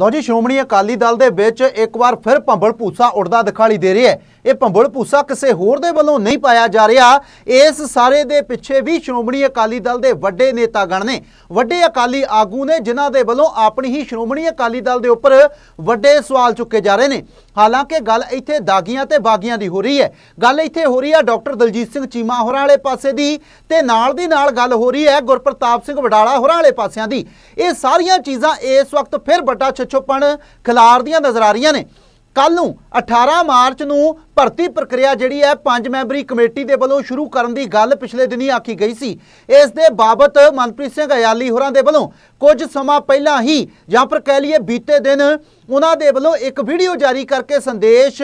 ਲਓ ਜੀ, ਸ਼੍ਰੋਮਣੀ ਅਕਾਲੀ ਦਲ ਦੇ ਵਿੱਚ ਇੱਕ ਵਾਰ ਫਿਰ ਭੰਬਲ ਭੂਸਾ ਉੱਡਦਾ ਦਿਖਾਈ ਦੇ ਰਿਹਾ ਹੈ। ਇਹ ਭੰਬਲ ਭੂਸਾ ਕਿਸੇ ਹੋਰ ਦੇ ਵੱਲੋਂ ਨਹੀਂ ਪਾਇਆ ਜਾ ਰਿਹਾ। ਇਸ ਸਾਰੇ ਦੇ ਪਿੱਛੇ ਵੀ ਸ਼੍ਰੋਮਣੀ ਅਕਾਲੀ ਦਲ ਦੇ ਵੱਡੇ ਨੇਤਾਗਣ ਨੇ। ਵੱਡੇ ਅਕਾਲੀ ਆਗੂ ਨੇ ਜਿਨ੍ਹਾਂ ਦੇ ਵੱਲੋਂ ਆਪਣੀ ਹੀ ਸ਼੍ਰੋਮਣੀ ਅਕਾਲੀ ਦਲ ਦੇ ਉੱਪਰ ਵੱਡੇ ਸਵਾਲ ਚੁੱਕੇ ਜਾ ਰਹੇ ਨੇ। ਹਾਲਾਂਕਿ ਗੱਲ ਇੱਥੇ ਦਾਗੀਆਂ ਤੇ ਬਾਗੀਆਂ ਦੀ ਹੋ ਰਹੀ ਹੈ। ਗੱਲ ਇੱਥੇ ਹੋ ਰਹੀ ਹੈ ਡਾਕਟਰ ਦਲਜੀਤ ਸਿੰਘ ਚੀਮਾ ਹੋਰਾਂ ਵਾਲੇ ਪਾਸੇ ਦੀ ਤੇ ਨਾਲ ਦੀ ਨਾਲ ਗੱਲ ਹੋ ਰਹੀ ਹੈ ਗੁਰਪ੍ਰਤਾਪ ਸਿੰਘ ਵਡਾਲਾ ਹੋਰਾਂ ਵਾਲੇ ਪਾਸਿਆਂ ਦੀ। ਇਹ ਸਾਰੀਆਂ ਚੀਜ਼ਾਂ ਇਸ ਵਕਤ ਫਿਰ ਵੱਡਾ ਛੱਛੋਪਣ ਖਿਲਾਰਦੀਆਂ ਨਜ਼ਰ ਆ ਰਹੀਆਂ ਨੇ। ਕੱਲ ਨੂੰ 18 ਮਾਰਚ ਨੂੰ ਭਰਤੀ ਪ੍ਰਕਿਰਿਆ ਜਿਹੜੀ ਹੈ ਪੰਜ ਮੈਂਬਰੀ ਕਮੇਟੀ ਦੇ ਵੱਲੋਂ ਸ਼ੁਰੂ ਕਰਨ ਦੀ ਗੱਲ ਪਿਛਲੇ ਦਿਨੀ ਆਖੀ ਗਈ ਸੀ। ਇਸ ਦੇ ਬਾਬਤ ਮਨਪ੍ਰੀਤ ਸਿੰਘ ਅਯਾਲੀ ਹੋਰਾਂ ਦੇ ਵੱਲੋਂ ਕੁਝ ਸਮਾਂ ਪਹਿਲਾਂ ਹੀ ਜਾਂ ਪਰ ਕਹਿ ਲਈਏ ਬੀਤੇ ਦਿਨ ਉਹਨਾਂ ਦੇ ਵੱਲੋਂ ਇੱਕ ਵੀਡੀਓ ਜਾਰੀ ਕਰਕੇ ਸੰਦੇਸ਼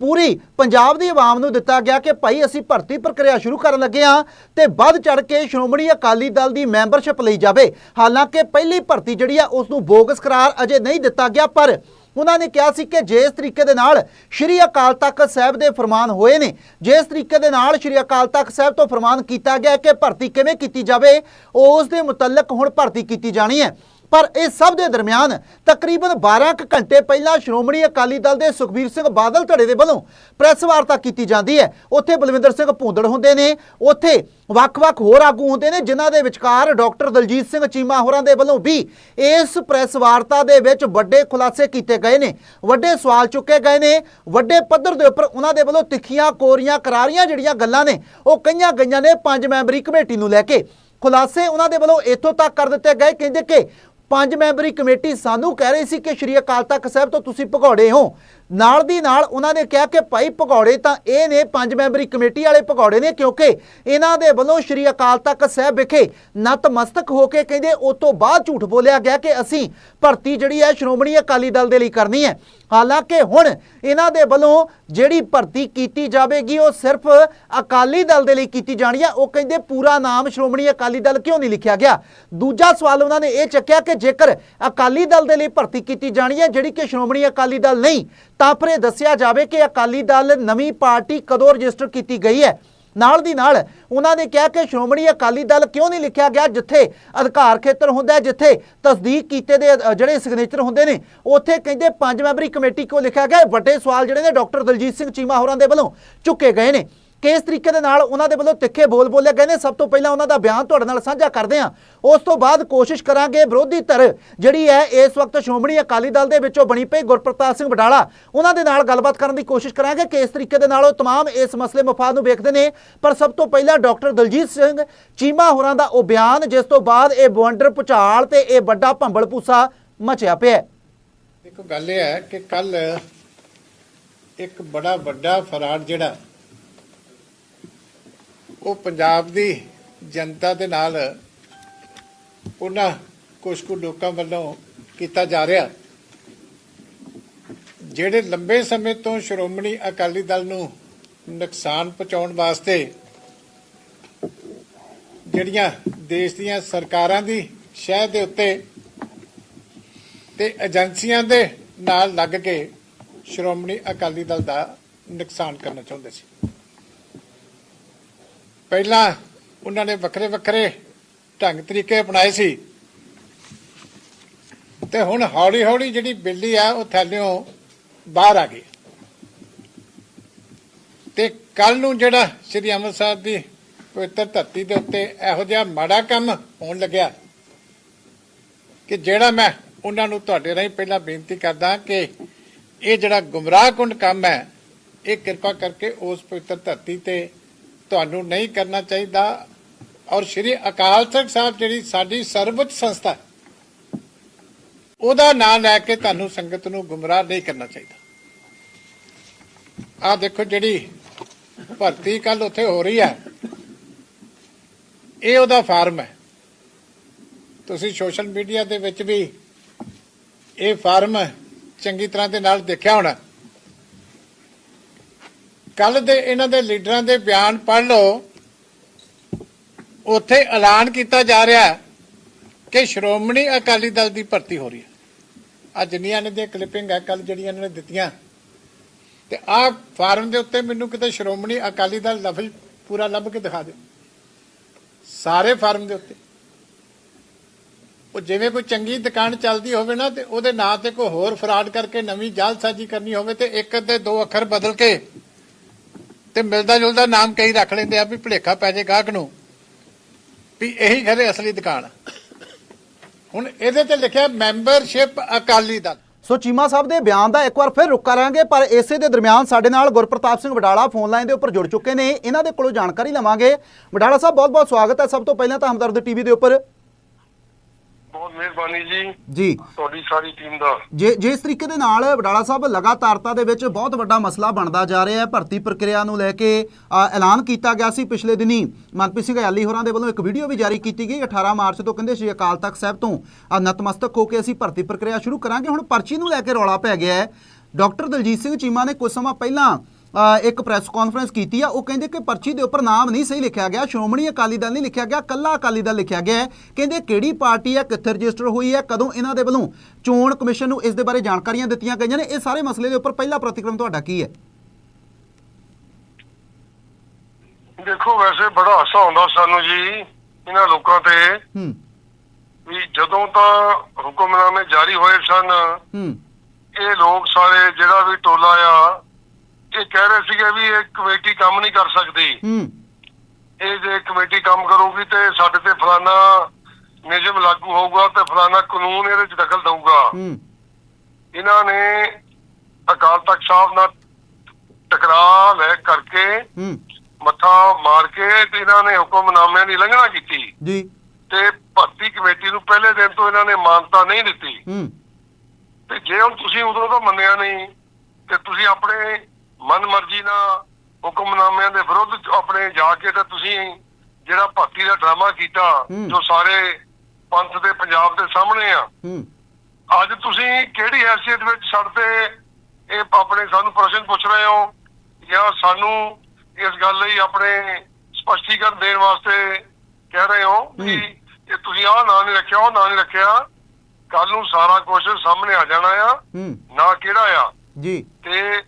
ਪੂਰੀ ਪੰਜਾਬ ਦੀ ਆਵਾਮ ਨੂੰ ਦਿੱਤਾ ਗਿਆ ਕਿ ਭਾਈ ਅਸੀਂ ਭਰਤੀ ਪ੍ਰਕਿਰਿਆ ਸ਼ੁਰੂ ਕਰਨ ਲੱਗੇ ਹਾਂ ਤੇ ਵੱਧ ਚੜ ਕੇ ਸ਼੍ਰੋਮਣੀ ਅਕਾਲੀ ਦਲ ਦੀ ਮੈਂਬਰਸ਼ਿਪ ਲਈ ਜਾਵੇ। ਹਾਲਾਂਕਿ ਪਹਿਲੀ ਭਰਤੀ ਜਿਹੜੀ ਆ ਉਸ ਨੂੰ ਬੋਗਸ ਕਰਾਰ ਅਜੇ ਨਹੀਂ ਦਿੱਤਾ ਗਿਆ, ਪਰ ਉਹਨਾਂ ਨੇ ਕਿਹਾ ਸੀ ਕਿ ਜਿਸ ਤਰੀਕੇ ਦੇ ਨਾਲ ਸ਼੍ਰੀ ਅਕਾਲ ਤਖਤ ਸਾਹਿਬ ਦੇ ਫਰਮਾਨ ਹੋਏ ਨੇ, ਜਿਸ ਤਰੀਕੇ ਦੇ ਨਾਲ ਸ਼੍ਰੀ ਅਕਾਲ ਤਖਤ ਸਾਹਿਬ ਤੋਂ ਫਰਮਾਨ ਕੀਤਾ ਗਿਆ ਕਿ ਭਰਤੀ ਕਿਵੇਂ ਕੀਤੀ ਜਾਵੇ, ਉਸ ਦੇ ਮੁਤਲਕ ਹੁਣ ਭਰਤੀ ਕੀਤੀ ਜਾਣੀ ਹੈ। ਪਰ ਇਹ ਸਭ ਦੇ ਦਰਮਿਆਨ ਤਕਰੀਬਨ 12 ਕੁ ਘੰਟੇ ਪਹਿਲਾਂ ਸ਼੍ਰੋਮਣੀ ਅਕਾਲੀ ਦਲ ਦੇ ਸੁਖਬੀਰ ਸਿੰਘ ਬਾਦਲ ਧੜੇ ਦੇ ਵੱਲੋਂ ਪ੍ਰੈਸ ਵਾਰਤਾ ਕੀਤੀ ਜਾਂਦੀ ਹੈ। ਉੱਥੇ ਬਲਵਿੰਦਰ ਸਿੰਘ ਭੂੰਦੜ ਹੁੰਦੇ ਨੇ, ਉੱਥੇ ਵੱਖ-ਵੱਖ ਹੋਰ ਆਗੂ ਹੁੰਦੇ ਨੇ, ਜਿਨ੍ਹਾਂ ਦੇ ਵਿਚਕਾਰ ਡਾਕਟਰ ਦਲਜੀਤ ਸਿੰਘ ਚੀਮਾ ਹੋਰਾਂ ਦੇ ਵੱਲੋਂ ਵੀ ਇਸ ਪ੍ਰੈਸ ਵਾਰਤਾ ਦੇ ਵਿੱਚ ਵੱਡੇ ਖੁਲਾਸੇ ਕੀਤੇ ਗਏ ਨੇ। ਵੱਡੇ ਸਵਾਲ ਚੁੱਕੇ ਗਏ ਨੇ। ਵੱਡੇ ਪੱਧਰ ਦੇ ਉੱਪਰ ਉਹਨਾਂ ਦੇ ਵੱਲੋਂ ਤਿੱਖੀਆਂ, ਕੋਰੀਆਂ, ਕਰਾਰੀਆਂ ਜਿਹੜੀਆਂ ਗੱਲਾਂ ਨੇ, ਉਹ ਕਈਆਂ ਗਈਆਂ ਨੇ। ਪੰਜ ਮੈਂਬਰੀ ਕਮੇਟੀ ਨੂੰ ਲੈ ਕੇ ਖੁਲਾਸੇ ਉਹਨਾਂ ਦੇ ਵੱਲੋਂ ਇੱਥੋਂ ਤੱਕ ਕਰ ਦਿੱਤੇ ਗਏ। ਕਹਿੰਦੇ ਕਿ ਪੰਜ ਮੈਂਬਰੀ ਕਮੇਟੀ ਸਾਨੂੰ ਕਹਿ ਰਹੀ ਸੀ ਕਿ ਸ਼੍ਰੀ ਅਕਾਲ ਤਖਤ ਸਾਹਿਬ ਤੋਂ ਤੁਸੀਂ ਭਗੌੜੇ ਹੋ। ਨਾਲ ਦੀ ਨਾਲ ਉਹਨਾਂ ਨੇ ਕਿਹਾ ਕਿ ਭਾਈ ਭਗੌੜੇ ਤਾਂ ਇਹ ਨੇ, ਪੰਜ ਮੈਂਬਰੀ ਕਮੇਟੀ ਵਾਲੇ ਭਗੌੜੇ ਨੇ, ਕਿਉਂਕਿ ਇਹਨਾਂ ਦੇ ਵੱਲੋਂ ਸ਼੍ਰੀ ਅਕਾਲ ਤਖਤ ਸਾਹਿਬ ਵਿਖੇ ਨਤਮਸਤਕ ਹੋ ਕੇ ਕਹਿੰਦੇ ਉਸ ਤੋਂ ਬਾਅਦ ਝੂਠ ਬੋਲਿਆ ਗਿਆ ਕਿ ਅਸੀਂ ਭਰਤੀ ਜਿਹੜੀ ਹੈ ਸ਼੍ਰੋਮਣੀ ਅਕਾਲੀ ਦਲ ਦੇ ਲਈ ਕਰਨੀ ਹੈ। ਹਾਲਾਂਕਿ ਹੁਣ ਇਹਨਾਂ ਦੇ ਵੱਲੋਂ ਜਿਹੜੀ ਭਰਤੀ ਕੀਤੀ ਜਾਵੇਗੀ, ਉਹ ਸਿਰਫ ਅਕਾਲੀ ਦਲ ਦੇ ਲਈ ਕੀਤੀ ਜਾਣੀ ਹੈ। ਉਹ ਕਹਿੰਦੇ ਪੂਰਾ ਨਾਮ ਸ਼੍ਰੋਮਣੀ ਅਕਾਲੀ ਦਲ ਕਿਉਂ ਨਹੀਂ ਲਿਖਿਆ ਗਿਆ? ਦੂਜਾ ਸਵਾਲ ਉਹਨਾਂ ਨੇ ਇਹ ਚੱਕਿਆ ਕਿ ਜੇਕਰ ਅਕਾਲੀ ਦਲ ਦੇ ਲਈ ਭਰਤੀ ਕੀਤੀ ਜਾਣੀ ਹੈ, ਜਿਹੜੀ ਕਿ ਸ਼੍ਰੋਮਣੀ ਅਕਾਲੀ ਦਲ ਨਹੀਂ ਤਾਂ ਫਿਰ ਇਹ ਦੱਸਿਆ ਜਾਵੇ ਕਿ ਅਕਾਲੀ ਦਲ ਨਵੀਂ ਪਾਰਟੀ ਕਦੋਂ ਰਜਿਸਟਰ ਕੀਤੀ ਗਈ ਹੈ? ਨਾਲ ਦੀ ਨਾਲ ਉਹਨਾਂ ਨੇ ਕਿਹਾ ਕਿ ਸ਼੍ਰੋਮਣੀ ਅਕਾਲੀ ਦਲ ਕਿਉਂ ਨਹੀਂ ਲਿਖਿਆ ਗਿਆ ਜਿੱਥੇ ਅਧਿਕਾਰ ਖੇਤਰ ਹੁੰਦਾ ਜਿੱਥੇ ਤਸਦੀਕ ਕੀਤੇ ਦੇ ਜਿਹੜੇ ਸਿਗਨੇਚਰ ਹੁੰਦੇ ਨੇ, ਉੱਥੇ ਕਹਿੰਦੇ ਪੰਜ ਮੈਂਬਰੀ ਕਮੇਟੀ ਕਿਉਂ ਲਿਖਿਆ ਗਿਆ? ਵੱਡੇ ਸਵਾਲ ਜਿਹੜੇ ਨੇ ਡਾਕਟਰ ਦਲਜੀਤ ਸਿੰਘ ਚੀਮਾ ਹੋਰਾਂ ਦੇ ਵੱਲੋਂ ਚੁੱਕੇ ਗਏ ਨੇ। ਕਿਸ ਤਰੀਕੇ ਦੇ ਨਾਲ ਉਹਨਾਂ ਦੇ ਵੱਲੋਂ ਤਿੱਖੇ ਬੋਲ ਬੋਲੇ ਗਏ ਨੇ ਸਭ ਤੋਂ ਪਹਿਲਾਂ ਉਹਨਾਂ ਦਾ ਬਿਆਨ ਤੁਹਾਡੇ ਨਾਲ ਸਾਂਝਾ ਕਰਦੇ ਹਾਂ ਉਸ ਤੋਂ ਬਾਅਦ ਕੋਸ਼ਿਸ਼ ਕਰਾਂਗੇ ਵਿਰੋਧੀ ਧਿਰ ਜਿਹੜੀ ਹੈ ਇਸ ਵਕਤ ਸ਼੍ਰੋਮਣੀ ਅਕਾਲੀ ਦਲ ਦੇ ਵਿੱਚੋਂ ਬਣੀ ਪਈ ਗੁਰਪ੍ਰਤਾਪ ਸਿੰਘ ਵਡਾਲਾ ਉਹਨਾਂ ਦੇ ਨਾਲ ਗੱਲਬਾਤ ਕਰਨ ਦੀ ਕੋਸ਼ਿਸ਼ ਕਰਾਂਗੇ ਕਿ ਇਸ ਤਰੀਕੇ ਦੇ ਨਾਲ ਉਹ तमाम ਇਸ ਮਸਲੇ ਮਫਾਦ ਨੂੰ ਵੇਖਦੇ ਨੇ ਪਰ ਸਭ ਤੋਂ ਪਹਿਲਾਂ ਡਾਕਟਰ ਦਲਜੀਤ ਸਿੰਘ ਚੀਮਾ ਹੋਰਾਂ ਦਾ ਉਹ ਬਿਆਨ ਜਿਸ ਤੋਂ ਬਾਅਦ ਇਹ ਬਵੰਡਰ ਪੁਚਾਲ ਤੇ ਇਹ ਵੱਡਾ ਭੰਬਲ ਭੂਸਾ ਮਚਿਆ ਪਿਆ ਹੈ। ਦੇਖੋ ਗੱਲ ਇਹ ਹੈ ਕਿ ਕੱਲ ਇੱਕ ਬੜਾ ਵੱਡਾ ਫਰਾਡ ਜਿਹੜਾ ਉਹ ਪੰਜਾਬ ਦੀ ਜਨਤਾ ਦੇ ਨਾਲ ਉਹਨਾਂ ਕੁਝ ਕੁ ਲੋਕਾਂ ਵੱਲੋਂ ਕੀਤਾ ਜਾ ਰਿਹਾ। ਜਿਹੜੇ ਲੰਬੇ ਸਮੇਂ ਤੋਂ ਸ਼੍ਰੋਮਣੀ ਅਕਾਲੀ ਦਲ ਨੂੰ ਨੁਕਸਾਨ ਪਹੁੰਚਾਉਣ ਵਾਸਤੇ ਜਿਹੜੀਆਂ ਦੇਸ਼ ਦੀਆਂ ਸਰਕਾਰਾਂ ਦੀ ਸ਼ਹਿ ਦੇ ਉੱਤੇ ਤੇ ਏਜੰਸੀਆਂ ਦੇ ਨਾਲ ਲੱਗ ਕੇ ਸ਼੍ਰੋਮਣੀ ਅਕਾਲੀ ਦਲ ਦਾ ਨੁਕਸਾਨ ਕਰਨਾ ਚਾਹੁੰਦੇ ਸੀ। ਪਹਿਲਾਂ ਉਹਨਾਂ ਨੇ ਵੱਖਰੇ ਵੱਖਰੇ ਢੰਗ ਤਰੀਕੇ ਅਪਣਾਏ ਸੀ। ਤੇ ਹੁਣ ਹੌਲੀ ਹੌਲੀ ਜਿਹੜੀ ਬਿੱਲੀ ਆ, ਉਹ ਥੱਲਿਓਂ ਬਾਹਰ ਆ ਗਈ। ਤੇ ਕੱਲ ਨੂੰ ਜਿਹੜਾ ਸ੍ਰੀ ਅੰਮ੍ਰਿਤਸਰ ਦੀ ਪਵਿੱਤਰ ਧਰਤੀ ਦੇ ਉੱਤੇ ਇਹੋ ਜਿਹਾ ਮਾੜਾ ਕੰਮ ਹੋਣ ਲੱਗਿਆ ਕਿ ਜਿਹੜਾ ਮੈਂ ਉਹਨਾਂ ਨੂੰ ਤੁਹਾਡੇ ਰਾਹੀਂ ਪਹਿਲਾਂ ਬੇਨਤੀ ਕਰਦਾ ਕਿ ਇਹ ਜਿਹੜਾ ਗੁੰਮਰਾਹਕੁੰਡ ਕੰਮ ਹੈ, ਇਹ ਕਿਰਪਾ ਕਰਕੇ ਉਸ ਪਵਿੱਤਰ ਧਰਤੀ ਤੇ ਤੁਹਾਨੂੰ ਨਹੀਂ ਕਰਨਾ ਚਾਹੀਦਾ। ਔਰ ਸ੍ਰੀ ਅਕਾਲ ਤਖਤ ਸਾਹਿਬ ਜਿਹੜੀ ਸਾਡੀ ਸਰਵਉੱਚ ਸੰਸਥਾ ਹੈ, ਉਹਦਾ ਨਾਮ ਲੈ ਕੇ ਤੁਹਾਨੂੰ ਸੰਗਤ ਨੂੰ ਗੁੰਮਰਾਹ ਨਹੀਂ ਕਰਨਾ ਚਾਹੀਦਾ। ਆ ਦੇਖੋ ਜਿਹੜੀ ਭਰਤੀ ਕੱਲ ਉੱਥੇ ਹੋ ਰਹੀ ਹੈ ਇਹ ਉਹਦਾ ਫਾਰਮ ਹੈ। ਤੁਸੀਂ ਸੋਸ਼ਲ ਮੀਡੀਆ ਦੇ ਵਿੱਚ ਵੀ ਇਹ ਫਾਰਮ ਚੰਗੀ ਤਰ੍ਹਾਂ ਦੇ ਨਾਲ ਦੇਖਿਆ ਹੋਣਾ। ਕੱਲ ਦੇ ਇਹਨਾਂ ਦੇ ਲੀਡਰਾਂ ਦੇ ਬਿਆਨ ਪੜ੍ਹ ਲਓ। ਉੱਥੇ ਐਲਾਨ ਕੀਤਾ ਜਾ ਰਿਹਾ ਕਿ ਸ਼੍ਰੋਮਣੀ ਅਕਾਲੀ ਦਲ ਦੀ ਭਰਤੀ ਹੋ ਰਹੀ ਹੈ। ਆ ਜਿੰਨੀਆਂ ਨੇ ਦੀਆਂ ਕਲਿੱਪਿੰਗ ਹੈ ਕੱਲ ਜਿਹੜੀਆਂ ਇਹਨਾਂ ਨੇ ਦਿੱਤੀਆਂ। ਤੇ ਆਹ ਫਾਰਮ ਦੇ ਉੱਤੇ ਮੈਨੂੰ ਕਿਤੇ ਸ਼੍ਰੋਮਣੀ ਅਕਾਲੀ ਦਲ ਲਫ਼ਜ਼ ਪੂਰਾ ਲੱਭ ਕੇ ਦਿਖਾ ਦਿਓ। ਸਾਰੇ ਫਾਰਮ ਦੇ ਉੱਤੇ। ਉਹ ਜਿਵੇਂ ਕੋਈ ਚੰਗੀ ਦੁਕਾਨ ਚੱਲਦੀ ਹੋਵੇ ਨਾ, ਤੇ ਉਹਦੇ ਨਾਂ ਤੇ ਕੋਈ ਹੋਰ ਫਰਾਡ ਕਰਕੇ ਨਵੀਂ ਜਾਲਸਾਜ਼ੀ ਕਰਨੀ ਹੋਵੇ ਤੇ ਇੱਕ ਤੇ ਦੋ ਅੱਖਰ ਬਦਲ ਕੇ ਤੇ ਮਿਲਦਾ ਜੁਲਦਾ ਨਾਮ ਕਈ ਰੱਖ ਲੈਂਦੇ ਆ ਵੀ ਭੁਲੇਖਾ ਪੈ ਜੇ ਗਾਹਕ ਨੂੰ। ਵੀ ਇਹੀ ਖਰੇ ਅਸਲੀ ਦੁਕਾਨ ਹੁਣ ਇਹਦੇ ਤੇ ਲਿਖਿਆ ਮੈਂਬਰਸ਼ਿਪ ਅਕਾਲੀ ਦਲ। ਸੋ ਚੀਮਾ ਸਾਹਿਬ ਦੇ ਬਿਆਨ ਦਾ ਇੱਕ ਵਾਰ ਫਿਰ ਰੁਕ ਕਰਾਂਗੇ ਪਰ ਇਸੇ ਦੇ ਦਰਮਿਆਨ ਸਾਡੇ ਨਾਲ ਗੁਰਪ੍ਰਤਾਪ ਸਿੰਘ ਵਡਾਲਾ ਫੋਨ ਲਾਈਨ ਦੇ ਉੱਪਰ ਜੁੜ ਚੁੱਕੇ ਨੇ। ਇਹਨਾਂ ਦੇ ਕੋਲੋਂ ਜਾਣਕਾਰੀ ਲਵਾਂਗੇ। ਵਡਾਲਾ ਸਾਹਿਬ ਬਹੁਤ ਬਹੁਤ ਸਵਾਗਤ ਹੈ। ਸਭ ਤੋਂ ਪਹਿਲਾਂ ਤਾਂ ਹਮਦਰਦ ਟੀਵੀ ਦੇ ਉੱਪਰ ਬਹੁਤ ਮਿਹਰਬਾਨੀ ਜੀ। ਜੀ। ਤੁਹਾਡੀ ਸਾਰੀ ਟੀਮ ਦਾ। ਜੇ ਜਿਸ ਤਰੀਕੇ ਦੇ ਨਾਲ ਵਡਾਲਾ ਸਾਹਿਬ ਲਗਾਤਾਰਤਾ ਦੇ ਵਿੱਚ ਬਹੁਤ ਵੱਡਾ ਮਸਲਾ ਬਣਦਾ ਜਾ ਰਿਹਾ ਹੈ ਭਰਤੀ ਪ੍ਰਕਿਰਿਆ ਨੂੰ ਲੈ ਕੇ ਐਲਾਨ ਕੀਤਾ ਗਿਆ ਸੀ ਪਿਛਲੇ ਦਿਨੀ। ਮਨਪ੍ਰੀਤ ਸਿੰਘ ਯਾਲੀ ਹੋਰਾਂ ਦੇ ਵੱਲੋਂ ਇੱਕ ਵੀਡੀਓ ਵੀ ਜਾਰੀ ਕੀਤੀ ਗਈ। 18 ਮਾਰਚ ਤੋਂ ਕਹਿੰਦੇ ਸ਼੍ਰੀ ਅਕਾਲ ਤਖਤ ਸਾਹਿਬ ਤੋਂ ਨਤਮਸਤਕ ਹੋ ਕੇ ਅਸੀਂ ਭਰਤੀ ਪ੍ਰਕਿਰਿਆ ਸ਼ੁਰੂ ਕਰਾਂਗੇ। ਹੁਣ ਪਰਚੀ ਨੂੰ ਲੈ ਕੇ ਰੌਲਾ ਪੈ ਗਿਆ ਹੈ। ਡਾਕਟਰ ਦਲਜੀਤ ਸਿੰਘ ਚੀਮਾ ਨੇ ਕੁਝ ਸਮਾਂ ਪਹਿਲਾਂ ਇੱਕ ਪ੍ਰੈਸ ਕਾਨਫਰੰਸ ਕੀਤੀ ਆ ਉਹ ਕਹਿੰਦੇ ਕਿ ਪਰਚੀ ਦੇ ਉੱਪਰ ਨਾਮ ਨਹੀਂ ਸਹੀ ਲਿਖਿਆ ਗਿਆ ਸ਼੍ਰੋਮਣੀ ਅਕਾਲੀ ਦਲ ਨਹੀਂ ਲਿਖਿਆ ਗਿਆ ਕੱਲਾ ਅਕਾਲੀ ਦਲ ਲਿਖਿਆ ਗਿਆ ਕਹਿੰਦੇ ਕਿਹੜੀ ਪਾਰਟੀ ਹੈ ਕਿੱਥੇ ਰਜਿਸਟਰ ਹੋਈ ਹੈ ਕਦੋਂ ਇਹਨਾਂ ਦੇ ਵੱਲੋਂ ਚੋਣ ਕਮਿਸ਼ਨ ਨੂੰ ਇਸ ਦੇ ਬਾਰੇ ਜਾਣਕਾਰੀਆਂ ਦਿੱਤੀਆਂ ਗਈਆਂ ਨੇ ਇਹ ਸਾਰੇ ਮਸਲੇ ਦੇ ਉੱਪਰ ਪਹਿਲਾ ਪ੍ਰਤੀਕਰਮ ਤੁਹਾਡਾ ਕੀ ਹੈ? ਦੇਖੋ ਵੈਸੇ ਬੜਾ ਹਾਸਾ ਆਉਂਦਾ ਸਾਨੂੰ ਜੀ ਇਹਨਾਂ ਲੋਕਾਂ ਤੇ। ਹੂੰ। ਵੀ ਜਦੋਂ ਤਾਂ ਹੁਕਮਨਾਮੇ ਜਾਰੀ ਹੋਏ ਸਨ ਹੂੰ। ਇਹ ਲੋਕ ਸਾਰੇ ਜਿਹੜਾ ਵੀ ਟੋਲਾ ਆ ਇਹ ਕਹਿ ਰਹੇ ਸੀਗੇ ਵੀ ਇਹ ਕਮੇਟੀ ਕੰਮ ਨਹੀਂ ਕਰ ਸਕਦੀ। ਹੂੰ। ਇਹ ਜੇ ਕਮੇਟੀ ਕੰਮ ਕਰੂਗੀ ਤੇ ਸਾਡੇ ਤੇ ਫਲਾਨਾ ਨਿਯਮ ਲਾਗੂ ਹੋਊਗਾ ਤੇ ਫਲਾਨਾ ਕਾਨੂੰਨ ਇਹਦੇ ਚ ਦਖਲ ਦਊਗਾ। ਹੂੰ। ਇਹਨਾਂ ਨੇ ਅਕਾਲ ਤਖਤ ਸਾਹਿਬ ਨਾਲ ਟਕਰਾਅ ਲੈ ਕਰਕੇ ਹੂੰ। ਮੱਥਾ ਮਾਰ ਕੇ ਤੇ ਇਹਨਾਂ ਨੇ ਹੁਕਮਨਾਮਿਆਂ ਦੀ ਉਲੰਘਣਾ ਕੀਤੀ। ਜੀ। ਤੇ ਭਰਤੀ ਕਮੇਟੀ ਨੂੰ ਪਹਿਲੇ ਦਿਨ ਤੋਂ ਇਹਨਾਂ ਨੇ ਮਾਨਤਾ ਨਹੀਂ ਦਿੱਤੀ। ਹੂੰ। ਤੇ ਜੇ ਹੁਣ ਤੁਸੀਂ ਉਦੋਂ ਤੋਂ ਮੰਨਿਆ ਨਹੀਂ ਤੇ ਤੁਸੀਂ ਆਪਣੇ ਮਨਮਰਜ਼ੀ ਨਾਲ ਹੁਕਮਨਾਮਿਆਂ ਦੇ ਵਿਰੁੱਧ ਆਪਣੇ ਜਾ ਕੇ ਤੇ ਤੁਸੀਂ ਜਿਹੜਾ ਭਰਤੀ ਦਾ ਡਰਾਮਾ ਕੀਤਾ। ਜੋ ਸਾਰੇ ਪੰਥ ਦੇ ਪੰਜਾਬ ਦੇ ਸਾਹਮਣੇ ਆ। ਅੱਜ ਤੁਸੀਂ ਕਿਹੜੀ ਹੈਸੀਅਤ ਵਿੱਚ ਸਾਡੇ ਤੇ ਇਹ ਆਪਣੇ ਸਾਨੂੰ ਪ੍ਰਸ਼ਨ ਪੁੱਛ ਰਹੇ ਹੋ? ਜਾਂ ਸਾਨੂੰ ਇਸ ਗੱਲ ਲਈ ਆਪਣੇ ਸਪਸ਼ਟੀਕਰਨ ਦੇਣ ਵਾਸਤੇ ਕਹਿ ਰਹੇ ਹੋ ਕਿ ਇਹ ਤੁਸੀਂ ਆਹ ਨਾਂ ਨਹੀਂ ਰੱਖਿਆ ਉਹ ਨਾਂ ਨਹੀਂ ਰੱਖਿਆ ਕੱਲ ਨੂੰ ਸਾਰਾ ਕੁਝ ਸਾਹਮਣੇ ਆ ਜਾਣਾ ਆ। ਨਾ ਕਿਹੜਾ ਆ? ਜੀ। ਤੇ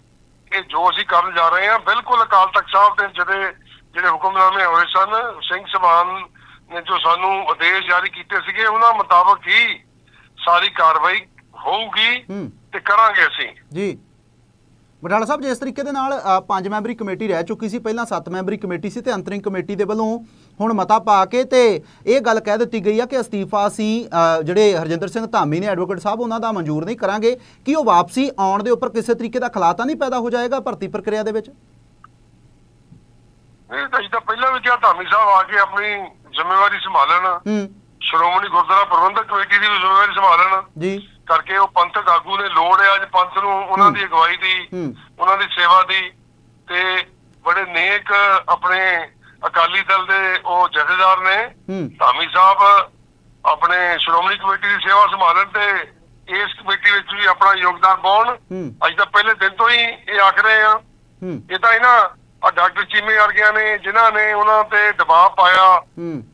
ਇਹ ਜੋ ਅਸੀਂ ਕਰਨ ਜਾ ਰਹੇ ਹਾਂ ਬਿਲਕੁਲ ਅਕਾਲ ਤਖਤ ਸਾਹਿਬ ਦੇ ਜਿਹੜੇ ਜਿਹੜੇ ਹੁਕਮਨਾਮੇ ਹੋਏ ਸਨ ਸਿੰਘ ਸਭਾਨ ਨੇ ਜੋ ਸਾਨੂੰ ਆਦੇਸ਼ ਜਾਰੀ ਕੀਤੇ ਸੀਗੇ ਉਹਨਾਂ ਮੁਤਾਬਕ ਹੀ ਸਾਰੀ ਕਾਰਵਾਈ ਹੋਊਗੀ ਤੇ ਕਰਾਂਗੇ ਅਸੀਂ। ਜੀ। ਵਡਾਲਾ ਸਾਹਿਬ ਜਿਸ ਤਰੀਕੇ ਦੇ ਨਾਲ ਪੰਜ ਮੈਂਬਰੀ ਕਮੇਟੀ ਰਹਿ ਚੁੱਕੀ ਸੀ ਪਹਿਲਾਂ ਸੱਤ ਮੈਂਬਰੀ ਕਮੇਟੀ ਸੀ ਤੇ ਅੰਤਰਿੰਗ ਕਮੇਟੀ ਦੇ ਵੱਲੋਂ ਹੁਣ ਮਤਾ ਪਾ ਕੇ ਤੇ ਇਹ ਗੱਲ ਕਹਿ ਦਿੱਤੀ ਗਈ ਆ ਕਿ ਅਸਤੀਫਾ ਅਸੀਂ ਜਿਹੜੇ ਹਰਜਿੰਦਰ ਸਿੰਘ ਧਾਮੀ ਨੇ ਐਡਵੋਕੇਟ ਸਾਹਿਬ ਉਹਨਾਂ ਦਾ ਮਨਜ਼ੂਰ ਨਹੀਂ ਕਰਾਂਗੇ। ਕਿ ਉਹ ਵਾਪਸੀ ਆਉਣ ਦੇ ਉੱਪਰ ਕਿਸੇ ਤਰੀਕੇ ਦਾ ਖਲਾਤਾ ਨਹੀਂ ਪੈਦਾ ਹੋ ਜਾਏਗਾ ਭਰਤੀ ਪ੍ਰਕਿਰਿਆ ਦੇ ਵਿੱਚ? ਇਹ ਤਾਂ ਪਹਿਲਾਂ ਵੀ ਕਿਹਾ ਧਾਮੀ ਸਾਹਿਬ ਆ ਕੇ ਆਪਣੀ ਜ਼ਿੰਮੇਵਾਰੀ ਸੰਭਾਲਣ। ਸ਼੍ਰੋਮਣੀ ਗੁਰਦੁਆਰਾ ਪ੍ਰਬੰਧਕ ਕਮੇਟੀ ਦੀ ਜ਼ਿੰਮੇਵਾਰੀ ਸੰਭਾਲਣ। ਜੀ। ਕਰਕੇ ਉਹ ਪੰਥਕ ਆਗੂ ਨੇ ਲੋੜ ਹੈ ਅੱਜ ਪੰਥ ਨੂੰ ਉਹਨਾਂ ਦੀ ਅਗਵਾਈ ਦੀ ਉਹਨਾਂ ਦੀ ਸੇਵਾ ਦੀ। ਤੇ ਬੜੇ ਨੇਕ ਆਪਣੇ ਅਕਾਲੀ ਦਲ ਦੇ ਉਹ ਜਥੇਦਾਰ ਨੇ ਧਾਮੀ ਸਾਹਿਬ ਆਪਣੇ ਸ਼੍ਰੋਮਣੀ ਕਮੇਟੀ ਦੀ ਸੇਵਾ ਸੰਭਾਲਣ ਤੇ ਇਸ ਕਮੇਟੀ ਵਿੱਚ ਵੀ ਆਪਣਾ ਯੋਗਦਾਨ ਪਾਉਣ। ਅੱਜ ਤਾਂ ਪਹਿਲੇ ਦਿਨ ਤੋਂ ਹੀ ਇਹ ਆਖ ਰਹੇ ਆ ਇਹ ਤਾਂ ਇਹਨਾਂ ਆ ਡਾਕਟਰ ਚੀਮੇ ਵਰਗਿਆਂ ਨੇ ਜਿਨ੍ਹਾਂ ਨੇ ਉਹਨਾਂ ਤੇ ਦਬਾਅ ਪਾਇਆ।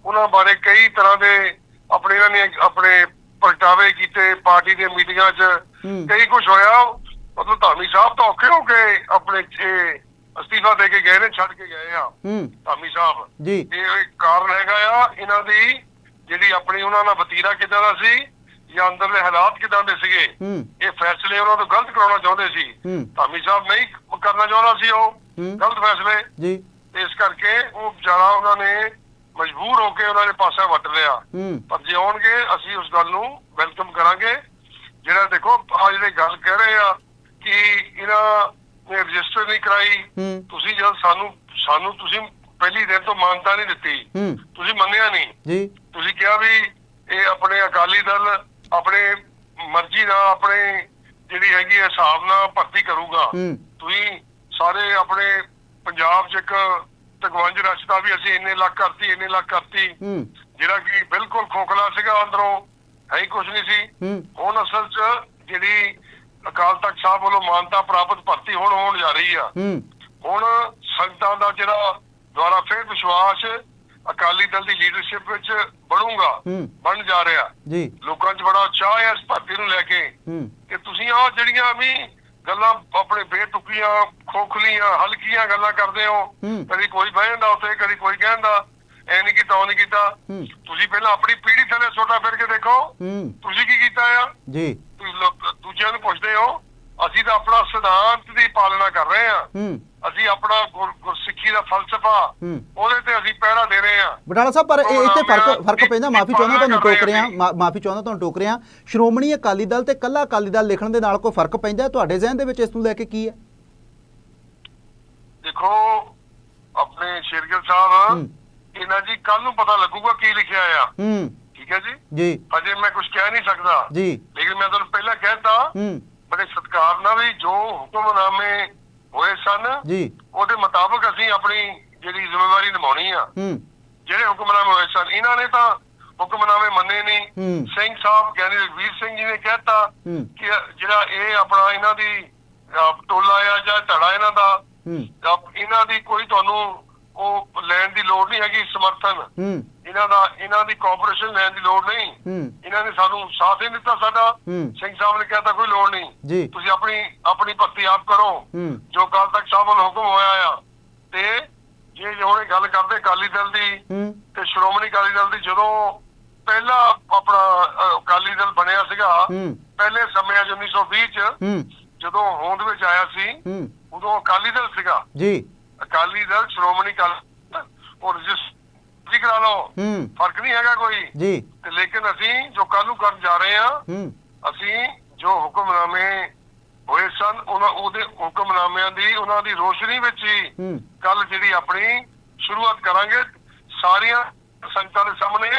ਉਹਨਾਂ ਬਾਰੇ ਕਈ ਤਰ੍ਹਾਂ ਦੇ ਆਪਣੇ ਇਹਨਾਂ ਨੇ ਆਪਣੇ ਪ੍ਰਗਟਾਵੇ ਕੀਤੇ ਪਾਰਟੀ ਦੀਆਂ ਮੀਟਿੰਗਾਂ 'ਚ। ਕਈ ਕੁਝ ਹੋਇਆ। ਮਤਲਬ ਧਾਮੀ ਸਾਹਿਬ ਤਾਂ ਔਖੇ ਹੋ ਕੇ ਆਪਣੇ ਇਹ ਅਸਤੀਫਾ ਦੇ ਕੇ ਗਏ ਨੇ ਛੱਡ ਕੇ ਗਏ ਆ। ਹੂੰ। ਧਾਮੀ ਸਾਹਿਬ। ਜੀ। ਇਹ ਕਾਰਨ ਹੈਗਾ ਆ ਇਹਨਾਂ ਦੀ ਜਿਹੜੀ ਆਪਣੀ ਉਹਨਾਂ ਦਾ ਵਤੀਰਾ ਕਿਦਾਂ ਦਾ ਸੀ ਜਾਂ ਅੰਦਰਲੇ ਹਾਲਾਤ ਕਿਦਾਂ ਦੇ ਸੀਗੇ ਇਹ ਫੈਸਲੇ ਉਹਨਾਂ ਤੋਂ ਗਲਤ ਕਰਾਉਣਾ ਚਾਹੁੰਦੇ ਸੀ। ਧਾਮੀ ਸਾਹਿਬ ਨਹੀਂ ਕਰਨਾ ਚਾਹੁੰਦਾ ਸੀ ਉਹ। ਗਲਤ ਫੈਸਲੇ। ਜੀ। ਇਸ ਕਰਕੇ ਉਹ ਵਿਚਾਰਾ ਉਹਨਾਂ ਨੇ ਮਜਬੂਰ ਹੋ ਕੇ ਉਹਨਾਂ ਨੇ ਪਾਸਾ ਵੱਟ ਲਿਆ। ਪਰ ਜੇ ਆਉਣਗੇ ਅਸੀਂ ਉਸ ਗੱਲ ਨੂੰ ਵੈਲਕਮ ਕਰਾਂਗੇ। ਜਿਹੜਾ ਦੇਖੋ ਆ ਜਿਹੜੇ ਗੱਲ ਕਹਿ ਰਹੇ ਆ ਕਿ ਇਹਨਾਂ ਨੇ ਰਜਿਸਟਰ ਨਹੀਂ ਕਰਾਈ। ਹੂੰ। ਤੁਸੀਂ ਜਦ ਸਾਨੂੰ ਸਾਨੂੰ ਤੁਸੀਂ ਪਹਿਲੀ ਦਿਨ ਤੋਂ ਮਾਨਤਾ ਨਹੀਂ ਦਿੱਤੀ। ਹੂੰ। ਤੁਸੀਂ ਮੰਨਿਆ ਨਹੀਂ। ਜੀ। ਤੁਸੀਂ ਕਿਹਾ ਵੀ ਇਹ ਆਪਣੇ ਅਕਾਲੀ ਦਲ ਆਪਣੇ ਮਰਜ਼ੀ ਨਾਲ ਆਪਣੇ ਜਿਹੜੀ ਹੈਗੀ ਹੈ ਹਿਸਾਬ ਨਾਲ ਭਰਤੀ ਕਰੂਗਾ। ਹੂੰ। ਤੁਸੀਂ ਸਾਰੇ ਆਪਣੇ ਪੰਜਾਬ 'ਚ ਇੱਕ ਤਕਵੰਜ ਰਚਤਾ ਵੀ ਅਸੀਂ ਇੰਨੇ ਲੱਖ ਕਰਤੀ ਇੰਨੇ ਲੱਖ ਕਰਤੀ। ਹੂੰ। ਜਿਹੜਾ ਕਿ ਬਿਲਕੁਲ ਖੋਖਲਾ ਸੀਗਾ ਅੰਦਰੋਂ। ਹੈ ਹੀ ਕੁਝ ਨਹੀਂ ਸੀ। ਹੂੰ। ਹੁਣ ਅਸਲ 'ਚ ਜਿਹੜੀ ਅਕਾਲ ਤਖਤ ਸਾਹਿਬ ਵੱਲੋਂ ਮਾਨਤਾ ਪ੍ਰਾਪਤ ਭਰਤੀ ਹੁਣ ਹੋਣ ਜਾ ਰਹੀ ਆ। ਹੂੰ। ਹੁਣ ਸੰਗਤਾਂ ਦਾ ਜਿਹੜਾ ਦੁਆਰਾ ਫਿਰ ਵਿਸ਼ਵਾਸ ਅਕਾਲੀ ਦਲ ਦੀ ਲੀਡਰਸ਼ਿਪ ਵਿੱਚ ਬਣੂਗਾ ਬਣ ਜਾ ਰਿਹਾ। ਜੀ। ਲੋਕਾਂ 'ਚ ਬੜਾ ਉਤਸ਼ਾਹ ਹੈ ਇਸ ਭਰਤੀ ਨੂੰ ਲੈ ਕੇ। ਕਿ ਤੁਸੀਂ ਆਹ ਜਿਹੜੀਆਂ ਵੀ ਗੱਲਾਂ ਆਪਣੇ ਬੇਤੁਕੀਆਂ ਖੋਖਲੀਆਂ ਹਲਕੀਆਂ ਗੱਲਾਂ ਕਰਦੇ ਹੋ ਹੂੰ। ਕਦੀ ਕੋਈ ਬਹਿ ਜਾਂਦਾ ਉੱਥੇ ਕਦੀ ਕੋਈ ਕਹਿੰਦਾ ਐ ਨਹੀਂ ਕੀਤਾ ਉਹ ਨਹੀਂ ਕੀਤਾ। ਹੂੰ। ਤੁਸੀਂ ਪਹਿਲਾਂ ਆਪਣੀ ਪੀੜ੍ਹੀ ਥੱਲੇ ਸੋਟਾ ਫਿਰ ਕੇ ਦੇਖੋ। ਹੂੰ। ਤੁਸੀਂ ਕੀ ਕੀਤਾ ਆ? ਜੀ। ਤੁਸੀਂ ਲੋਕ- ਦੂਜਿਆਂ ਨੂੰ ਪੁੱਛਦੇ ਹੋ ਅਸੀਂ ਤਾਂ ਆਪਣਾ ਸਿਧਾਂਤ ਦੀ ਪਾਲਣਾ ਕਰ ਰਹੇ ਹਾਂ। ਹੂੰ। ਅਸੀਂ ਆਪਣਾ ਗੁਰ- ਗੁਰਸਿੱਖੀ ਦਾ ਫਲਸਫਾ ਹੂੰ। ਉਹਦੇ ਤੇ ਅਸੀਂ ਪਹਿਰਾ ਦੇ ਰਹੇ ਹਾਂ। ਬਟਾਲਾ ਸਾਹਿਬ ਪਰ ਇਹ ਇੱਥੇ ਫ਼ਰਕ ਫ਼ਰਕ ਪੈਂਦਾ ਮਾਫੀ ਚਾਹੁੰਦਾ ਤੁਹਾਨੂੰ ਟੋਕ ਰਿਹਾ ਮਾਫੀ ਚਾਹੁੰਦਾ ਤੁਹਾਨੂੰ ਟੋਕ ਰਿਹਾ। ਸ਼੍ਰੋਮਣੀ ਅਕਾਲੀ ਦਲ ਤੇ ਕੱਲਾ ਅਕਾਲੀ ਦਲ ਲਿਖਣ ਦੇ ਨਾਲ ਕੋਈ ਫ਼ਰਕ ਪੈਂਦਾ ਤੁਹਾਡੇ ਜ਼ਿਹਨ ਦੇ ਵਿੱਚ ਇਸ ਨੂੰ ਲੈ ਕੇ ਕੀ ਹੈ? ਦੇਖੋ ਆਪਣੇ ਸ਼ੇਰਗਿਲ ਸਾਹਿਬ। ਇਹਨਾਂ ਜੀ ਕੱਲ ਨੂੰ ਪਤਾ ਲੱਗੂਗਾ ਕੀ ਲਿਖਿਆ ਆ। ਹੂੰ। ਠੀਕ ਹੈ ਜੀ? ਜੀ। ਅਜੇ ਮੈਂ ਕੁਝ ਕਹਿ ਨਹੀਂ ਸਕਦਾ। ਜੀ। ਲੇਕਿਨ ਮੈਂ ਤੁਹਾਨੂੰ ਪਹਿਲਾਂ ਕਹਿਤਾ ਹੂੰ। ਬੜੇ ਸਤਿਕਾਰ ਨਾਲ ਵੀ ਜੋ ਹੁਕਮਨਾਮੇ ਹੋਏ ਸਨ ਜੀ। ਉਹਦੇ ਮੁਤਾਬਕ ਅਸੀਂ ਆਪਣੀ ਜਿਹੜੀ ਜ਼ਿੰਮੇਵਾਰੀ ਨਿਭਾਉਣੀ ਆ। ਹੂੰ। ਜਿਹੜੇ ਹੁਕਮਨਾਮੇ ਹੋਏ ਸਨ ਇਹਨਾਂ ਨੇ ਤਾਂ ਹੁਕਮਨਾਮੇ ਮੰਨੇ ਨਹੀਂ। ਸਿੰਘ ਸਾਹਿਬ ਗਿਆਨੀ ਰਘਵੀਰ ਸਿੰਘ ਜੀ ਨੇ ਕਹਿਤਾ। ਕਿ ਜਿਹੜਾ ਇਹ ਆਪਣਾ ਇਹਨਾਂ ਦੀ ਟੋਲਾ ਆ ਜਾਂ ਧੜਾ ਇਹਨਾਂ ਦਾ ਇਹਨਾਂ ਦੀ ਕੋਈ ਤੁਹਾਨੂੰ ਉਹ ਲੈਣ ਦੀ ਲੋੜ ਨਹੀਂ ਹੈਗੀ ਸਮਰਥਨ। ਹੂੰ। ਇਹਨਾਂ ਦਾ ਇਹਨਾਂ ਦੀ ਕੋਆਪਰੇਸ਼ਨ ਲੈਣ ਦੀ ਲੋੜ ਨਹੀਂ। ਹੂੰ। ਇਹਨਾਂ ਨੇ ਸਾਨੂੰ ਸਾਥ ਹੀ ਦਿੱਤਾ ਸਾਡਾ। ਹੂੰ। ਸਿੰਘ ਸਾਹਿਬ ਨੇ ਕਹਿਤਾ ਕੋਈ ਲੋੜ ਨਹੀਂ। ਜੀ। ਤੁਸੀਂ ਆਪਣੀ ਆਪਣੀ ਭਰਤੀ ਆਪ ਕਰੋ। ਹੂੰ। ਜੋ ਕੱਲ ਤੱਕ ਸਾਹਿਬ ਵੱਲੋਂ ਹੁਕਮ ਹੋਇਆ ਆ। ਤੇ ਜੇ ਹੁਣੇ ਗੱਲ ਕਰਦੇ ਅਕਾਲੀ ਦਲ ਦੀ ਹੂੰ। ਤੇ ਸ਼੍ਰੋਮਣੀ ਅਕਾਲੀ ਦਲ ਦੀ ਜਦੋਂ ਪਹਿਲਾ ਆਪਣਾ ਅਹ, ਅਕਾਲੀ ਦਲ ਬਣਿਆ ਸੀਗਾ ਹੂੰ। ਪਹਿਲੇ ਸਮਿਆਂ 'ਚ 1920 ਚ ਹੂੰ। ਜਦੋਂ ਹੋਂਦ ਵਿੱਚ ਆਇਆ ਸੀ ਹੂੰ। ਉਦੋਂ ਅਕਾਲੀ ਦਲ ਸੀਗਾ। ਜੀ। ਅਕਾਲੀ ਦਲ ਸ਼੍ਰੋਮਣੀ ਅਕਾਲੀ ਉਹ ਰਜਿਸਟਰੀ ਕਰਾ ਲਓ। ਹੂੰ। ਫ਼ਰਕ ਨਹੀਂ ਹੈਗਾ ਕੋਈ। ਜੀ। ਤੇ ਲੇਕਿਨ ਅਸੀਂ ਜੋ ਕੱਲ ਨੂੰ ਕਰਨ ਜਾ ਰਹੇ ਹਾਂ ਹੂੰ। ਅਸੀਂ ਜੋ ਹੁਕਮਨਾਮੇ ਹੋਏ ਸਨ ਉਹਨਾਂ ਉਹਦੇ ਹੁਕਮਨਾਮਿਆਂ ਦੀ ਉਹਨਾਂ ਦੀ ਰੋਸ਼ਨੀ ਵਿੱਚ ਹੀ ਹੂੰ। ਕੱਲ ਜਿਹੜੀ ਆਪਣੀ ਸ਼ੁਰੂਆਤ ਕਰਾਂਗੇ। ਸਾਰੀਆਂ ਸੰਗਤਾਂ ਦੇ ਸਾਹਮਣੇ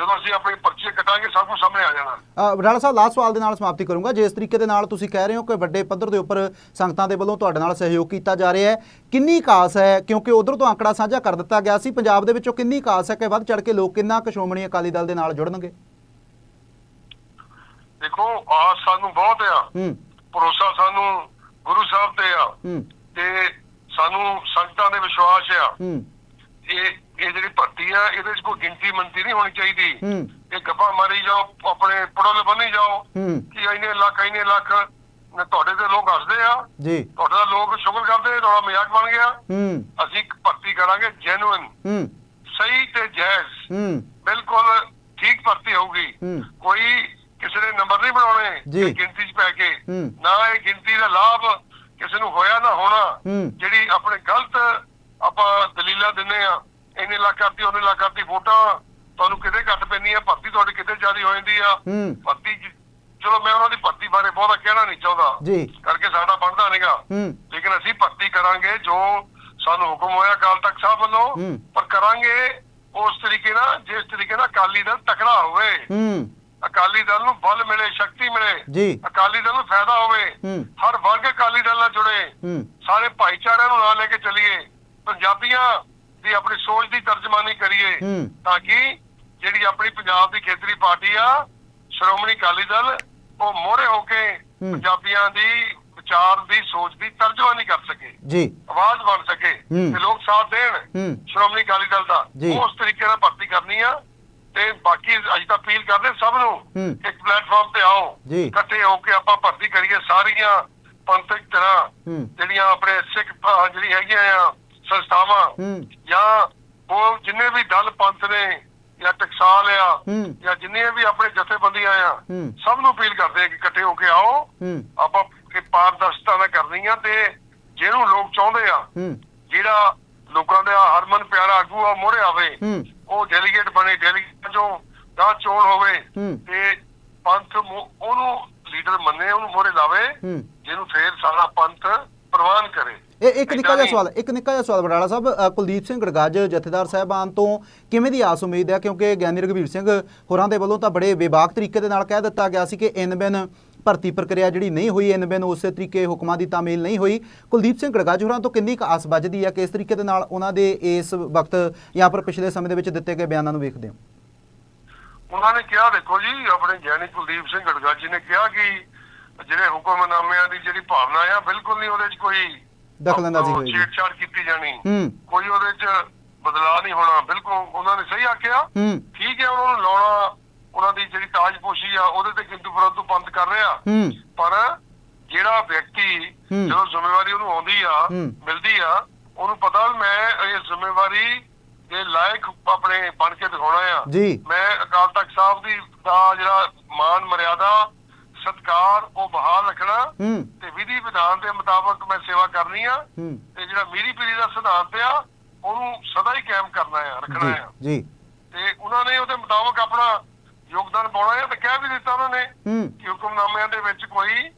ਜਦੋਂ ਅਸੀਂ ਆਪਣੇ ਪਰਚੇ ਕਟਾਂਗੇ ਸਭ ਕੁਝ ਸਾਹਮਣੇ ਆ ਜਾਣਾ। ਬਟਾਲਾ ਸਾਹਿਬ ਲਾਸਟ ਸਵਾਲ ਦੇ ਨਾਲ ਸਮਾਪਤੀ ਕਰੂੰਗਾ। ਜਿਸ ਤਰੀਕੇ ਦੇ ਨਾਲ ਤੁਸੀਂ ਕਹਿ ਰਹੇ ਹੋ ਕਿ ਵੱਡੇ ਪੱਧਰ ਦੇ ਉੱਪਰ ਸੰਗਤਾਂ ਦੇ ਵੱਲੋਂ ਤੁਹਾਡੇ ਨਾਲ ਸਹਿਯੋਗ ਕੀਤਾ ਜਾ ਰਿਹਾ ਹੈ ਕਿੰਨੀ ਕਾਸ ਹੈ? ਕਿਉਂਕਿ ਉਧਰ ਤੋਂ ਆંકੜਾ ਸਾਂਝਾ ਕਰ ਦਿੱਤਾ ਗਿਆ ਸੀ। ਪੰਜਾਬ ਦੇ ਵਿੱਚੋਂ ਕਿੰਨੀ ਕਾਸ ਹੈ ਕਿ ਵੱਧ ਚੜ ਕੇ ਲੋਕ ਕਿੰਨਾ ਕੁ ਸ਼੍ਰੋਮਣੀ ਅਕਾਲੀ ਦਲ ਦੇ ਨਾਲ ਜੁੜਨਗੇ? ਦੇਖੋ ਆਸ ਸਾਨੂੰ ਬਹੁਤ ਆ। ਹੂੰ। ਭਰੋਸਾ ਸਾਨੂੰ ਗੁਰੂ ਸਾਹਿਬ ਤੇ ਆ। ਹੂੰ। ਤੇ ਸਾਨੂੰ ਸੰਗਤਾਂ ਦੇ ਵਿਸ਼ਵਾਸ ਆ। ਹੂੰ। ਇਹ ਇਹ ਜਿਹੜੀ ਭਰਤੀ ਆ ਇਹਦੇ 'ਚ ਕੋਈ ਗਿਣਤੀ ਮੰਤੀ ਨਹੀਂ ਹੋਣੀ ਚਾਹੀਦੀ। ਹੂੰ। ਇਹ ਗੱਪਾਂ ਮਾਰੀ ਜਾਓ ਆਪਣੇ ਪੜੋਲੇ ਬੰਨੀ ਜਾਓ। ਹੂੰ। ਕਿ ਇੰਨੇ ਲੱਖ ਇੰਨੇ ਲੱਖ ਤੁਹਾਡੇ ਤੇ ਲੋਕ ਹੱਸਦੇ ਆ। ਜੀ। ਤੁਹਾਡੇ ਦਾ ਲੋਕ ਸ਼ੁਕਰ ਕਰਦੇ ਤੁਹਾਡਾ ਮਜ਼ਾਕ ਬਣ ਗਿਆ। ਹੂੰ। ਅਸੀਂ ਇੱਕ ਭਰਤੀ ਕਰਾਂਗੇ ਜੈਨੂਇਨ ਹੂੰ। ਸਹੀ ਤੇ ਜਾਇਜ਼। ਹੂੰ। ਬਿਲਕੁਲ ਠੀਕ ਭਰਤੀ ਹੋਊਗੀ। ਕੋਈ ਕਿਸੇ ਨੇ ਨੰਬਰ ਨਹੀਂ ਬਣਾਉਣੇ ਗਿਣਤੀ 'ਚ ਪੈ ਕੇ। ਨਾ ਇਹ ਗਿਣਤੀ ਦਾ ਲਾਭ ਕਿਸੇ ਨੂੰ ਹੋਇਆ ਨਾ ਹੋਣਾ। ਜਿਹੜੀ ਆਪਣੇ ਗਲਤ ਆਪਾਂ ਦਲੀਲਾਂ ਦਿੰਨੇ ਆ ਇੰਨੇ ਲੱਖ ਕਰਤੀ ਉਹਨੇ ਲੱਖ ਕਰਤੀ ਵੋਟਾਂ ਤੁਹਾਨੂੰ ਕਿਤੇ ਘੱਟ ਪੈਂਦੀਆਂ ਭਰਤੀ ਤੁਹਾਡੀ ਕਿਤੇ ਜ਼ਿਆਦਾ ਹੋ ਜਾਂਦੀ ਆ। ਹੂੰ। ਭਰਤੀ ਚਲੋ ਮੈਂ ਉਹਨਾਂ ਦੀ ਭਰਤੀ ਬਾਰੇ ਬਹੁਤਾ ਕਹਿਣਾ ਨਹੀਂ ਚਾਹੁੰਦਾ। ਜੀ। ਕਰਕੇ ਸਾਡਾ ਬਣਦਾ ਨਹੀਂਗਾ ਹੂੰ। ਲੇਕਿਨ ਅਸੀਂ ਭਰਤੀ ਕਰਾਂਗੇ ਜੋ ਸਾਨੂੰ ਹੁਕਮ ਹੋਇਆ ਅਕਾਲ ਤਖਤ ਸਾਹਿਬ ਵੱਲੋਂ। ਹੂੰ। ਪਰ ਕਰਾਂਗੇ ਉਸ ਤਰੀਕੇ ਨਾਲ ਜਿਸ ਤਰੀਕੇ ਨਾਲ ਅਕਾਲੀ ਦਲ ਤਕੜਾ ਹੋਵੇ। ਹੂੰ। ਅਕਾਲੀ ਦਲ ਨੂੰ ਬਲ ਮਿਲੇ ਸ਼ਕਤੀ ਮਿਲੇ। ਜੀ। ਅਕਾਲੀ ਦਲ ਨੂੰ ਫਾਇਦਾ ਹੋਵੇ। ਹੂੰ। ਹਰ ਵਰਗ ਅਕਾਲੀ ਦਲ ਨਾਲ ਜੁੜੇ। ਹੂੰ। ਸਾਰੇ ਭਾਈਚਾਰਿਆਂ ਨੂੰ ਨਾਲ ਲੈ ਕੇ ਚੱਲੀਏ। ਪੰਜਾਬੀਆਂ ਦੀ ਆਪਣੀ ਸੋਚ ਦੀ ਤਰਜਮਾਨੀ ਕਰੀਏ। ਤਾਂ ਕਿ ਜਿਹੜੀ ਆਪਣੀ ਪੰਜਾਬ ਦੀ ਖੇਤਰੀ ਪਾਰਟੀ ਆ ਸ਼੍ਰੋਮਣੀ ਅਕਾਲੀ ਦਲ ਉਹ ਮੋਹਰੇ ਹੋ ਕੇ। ਪੰਜਾਬੀਆਂ ਦੀ ਵਿਚਾਰ ਦੀ ਸੋਚ ਦੀ ਤਰਜਮਾਨੀ ਕਰ ਸਕੇ ਜੀ ਆਵਾਜ਼ ਬਣ ਸਕੇ। ਤੇ ਲੋਕ ਸਾਥ ਦੇਣ। ਸ਼੍ਰੋਮਣੀ ਅਕਾਲੀ ਦਲ ਦਾ। ਉਸ ਤਰੀਕੇ ਨਾਲ ਭਰਤੀ ਕਰਨੀ ਆ ਤੇ ਬਾਕੀ ਅੱਜ ਤਾਂ ਅਪੀਲ ਕਰਦੇ ਸਭ ਨੂੰ। ਇੱਕ ਪਲੇਟਫਾਰਮ ਤੇ ਆਓ। ਇਕੱਠੇ ਹੋ ਕੇ ਆਪਾਂ ਭਰਤੀ ਕਰੀਏ ਸਾਰੀਆਂ ਪੰਥਕ ਤਰ੍ਹਾਂ। ਜਿਹੜੀਆਂ ਆਪਣੇ ਸਿੱਖ ਜਿਹੜੀ ਹੈਗੀਆਂ ਆ ਸੰਸਥਾਵਾਂ ਹੂੰ। ਜਾਂ ਉਹ ਜਿੰਨੇ ਵੀ ਦਲ ਪੰਥ ਨੇ ਜਾਂ ਟਕਸਾਲ ਆ ਹੂੰ। ਜਾਂ ਜਿੰਨੀਆਂ ਵੀ ਆਪਣੇ ਜਥੇਬੰਦੀਆਂ ਆ ਹੂੰ। ਸਭ ਨੂੰ ਅਪੀਲ ਕਰਦੇ ਆ ਕਿ ਇਕੱਠੇ ਹੋ ਕੇ ਆਓ ਹੂੰ ਆਪਾਂ ਇਹ ਪਾਰਦਰਸ਼ਤਾ ਨਾਲ ਕਰਨੀ ਆ ਤੇ ਜਿਹਨੂੰ ਲੋਕ ਚਾਹੁੰਦੇ ਆ ਹੂੰ ਜਿਹੜਾ ਲੋਕਾਂ ਦਾ ਹਰਮਨ ਪਿਆਰਾ ਆਗੂ ਆ ਮੋਹਰੇ ਆਵੇ ਹੂੰ। ਉਹ ਡੈਲੀਗੇਟ ਬਣੇ ਡੈਲੀਗੇਟ ਜੋ ਦਾ ਚੋਣ ਹੋਵੇ ਹੂੰ। ਤੇ ਪੰਥ ਮੋ- ਉਹਨੂੰ ਲੀਡਰ ਮੰਨੇ ਉਹਨੂੰ ਮੋਹਰੇ ਲਾਵੇ ਹੂੰ। ਜਿਹਨੂੰ ਫੇਰ ਸਾਰਾ ਪੰਥ ਪ੍ਰਵਾਨ ਕਰੇ ਇਹ ਇੱਕ ਨਿੱਕਾ ਜਿਹਾ ਸਵਾਲ ਇੱਕ ਨਿੱਕਾ ਜਿਹਾ ਸਵਾਲ ਬਡਾਲਾ ਸਾਹਿਬ ਕੁਲਦੀਪ ਸਿੰਘ ਗੜਗਾਜ ਜਥੇਦਾਰ ਸਾਹਿਬਾਨ ਤੋਂ ਕਿਵੇਂ ਦੀ ਆਸ ਉਮੀਦ ਹੈ? ਕਿਉਂਕਿ ਗਿਆਨੀ ਰਘਵੀਰ ਸਿੰਘ ਹੋਰਾਂ ਦੇ ਵੱਲੋਂ ਤਾਂ ਬੜੇ ਬੇਬਾਕ ਤਰੀਕੇ ਦੇ ਨਾਲ ਕਹਿ ਦਿੱਤਾ ਗਿਆ ਸੀ ਕਿ ਇਨ ਬਿਨ ਭਰਤੀ ਪ੍ਰਕਿਰਿਆ ਜਿਹੜੀ ਨਹੀਂ ਹੋਈ ਇਨ ਬਿਨ ਉਸੇ ਤਰੀਕੇ ਹੁਕਮਾਂ ਦੀ ਤਾਮੀਲ ਨਹੀਂ ਹੋਈ। ਕੁਲਦੀਪ ਸਿੰਘ ਗੜਗਾਜ ਹੋਰਾਂ ਤੋਂ ਕਿੰਨੀ ਕੁ ਆਸ ਵੱਜਦੀ ਹੈ? ਕਿ ਇਸ ਤਰੀਕੇ ਦੇ ਨਾਲ ਉਹਨਾਂ ਦੇ ਇਸ ਵਕਤ ਜਾਂ ਫਿਰ ਪਿਛਲੇ ਸਮੇਂ ਦੇ ਵਿੱਚ ਦਿੱਤੇ ਗਏ ਬਿਆਨਾਂ ਨੂੰ ਵੇਖਦੇ ਹੋ? ਉਹਨਾਂ ਨੇ ਕਿਹਾ ਦੇਖੋ ਜੀ ਆਪਣੇ ਗਿਆਨੀ ਕੁਲਦੀਪ ਸਿੰਘ ਗੜਗਾਜੀ ਨੇ ਕਿਹਾ ਕਿ ਜਿਹੜੇ ਹੁਕਮਨਾਮਿਆਂ ਦੀ ਜਿਹੜੀ ਭਾਵਨਾ ਆ ਬਿਲਕੁਲ ਨਹੀਂ ਉਹਦੇ 'ਚ ਕੋਈ ਦਖਲਅੰਦਾਜ਼ੀ ਹੋਏਗੀ। ਛੇੜਛਾੜ ਕੀਤੀ ਜਾਣੀ। ਹੂੰ। ਕੋਈ ਉਹਦੇ 'ਚ ਬਦਲਾਅ ਨਹੀਂ ਹੋਣਾ। ਬਿਲਕੁਲ ਉਹਨਾਂ ਨੇ ਸਹੀ ਆਖਿਆ। ਹੂੰ। ਠੀਕ ਹੈ ਉਹਨਾਂ ਨੂੰ ਲਾਉਣਾ ਉਹਨਾਂ ਦੀ ਜਿਹੜੀ ਤਾਜਪੋਸ਼ੀ ਆ ਉਹਦੇ ਤੇ ਕਿੰਤੂ ਪਰੰਤੂ ਬੰਦ ਕਰ ਰਿਹਾ। ਹੂੰ। ਪਰ ਜਿਹੜਾ ਵਿਅਕਤੀ। ਜਦੋਂ ਜ਼ਿੰਮੇਵਾਰੀ ਉਹਨੂੰ ਆਉਂਦੀ ਆ। ਮਿਲਦੀ ਆ ਉਹਨੂੰ ਪਤਾ ਮੈਂ ਇਹ ਜ਼ਿੰਮੇਵਾਰੀ ਦੇ ਲਾਇਕ ਆਪਣੇ ਬਣ ਕੇ ਦਿਖਾਉਣਾ ਆ। ਮੈਂ ਅਕਾਲ ਤਖਤ ਸਾਹਿਬ ਦੀ ਦਾ ਜਿਹੜਾ ਮਾਨ ਮਰਿਆਦਾ ਸਤਕਾਰ ਉਹ ਬਹਾਲ ਰੱਖਣਾ ਤੇ ਵਿਧੀ ਵਿਧਾਨ ਦੇ ਮੁਤਾਬਕ ਮੈਂ ਸੇਵਾ ਕਰਨੀ ਆ ਤੇ ਜਿਹੜਾ ਮੀਰੀ ਪੀਰੀ ਦਾ ਸਿਧਾਂਤ ਆ ਉਹਨੂੰ ਸਦਾ ਹੀ ਕਾਇਮ ਕਰਨਾ ਆ ਰੱਖਣਾ ਆ। ਜੀ। ਤੇ ਉਹਨਾਂ ਨੇ ਉਹਦੇ ਮੁਤਾਬਕ ਆਪਣਾ ਯੋਗਦਾਨ ਪਾਉਣਾ ਹੈ ਤੇ ਕਹਿ ਵੀ ਦਿੱਤਾ ਉਹਨਾਂ ਨੇ ਕਿ ਹੁਕਮਨਾਮਿਆਂ ਦੇ ਵਿੱਚ ਕੋਈ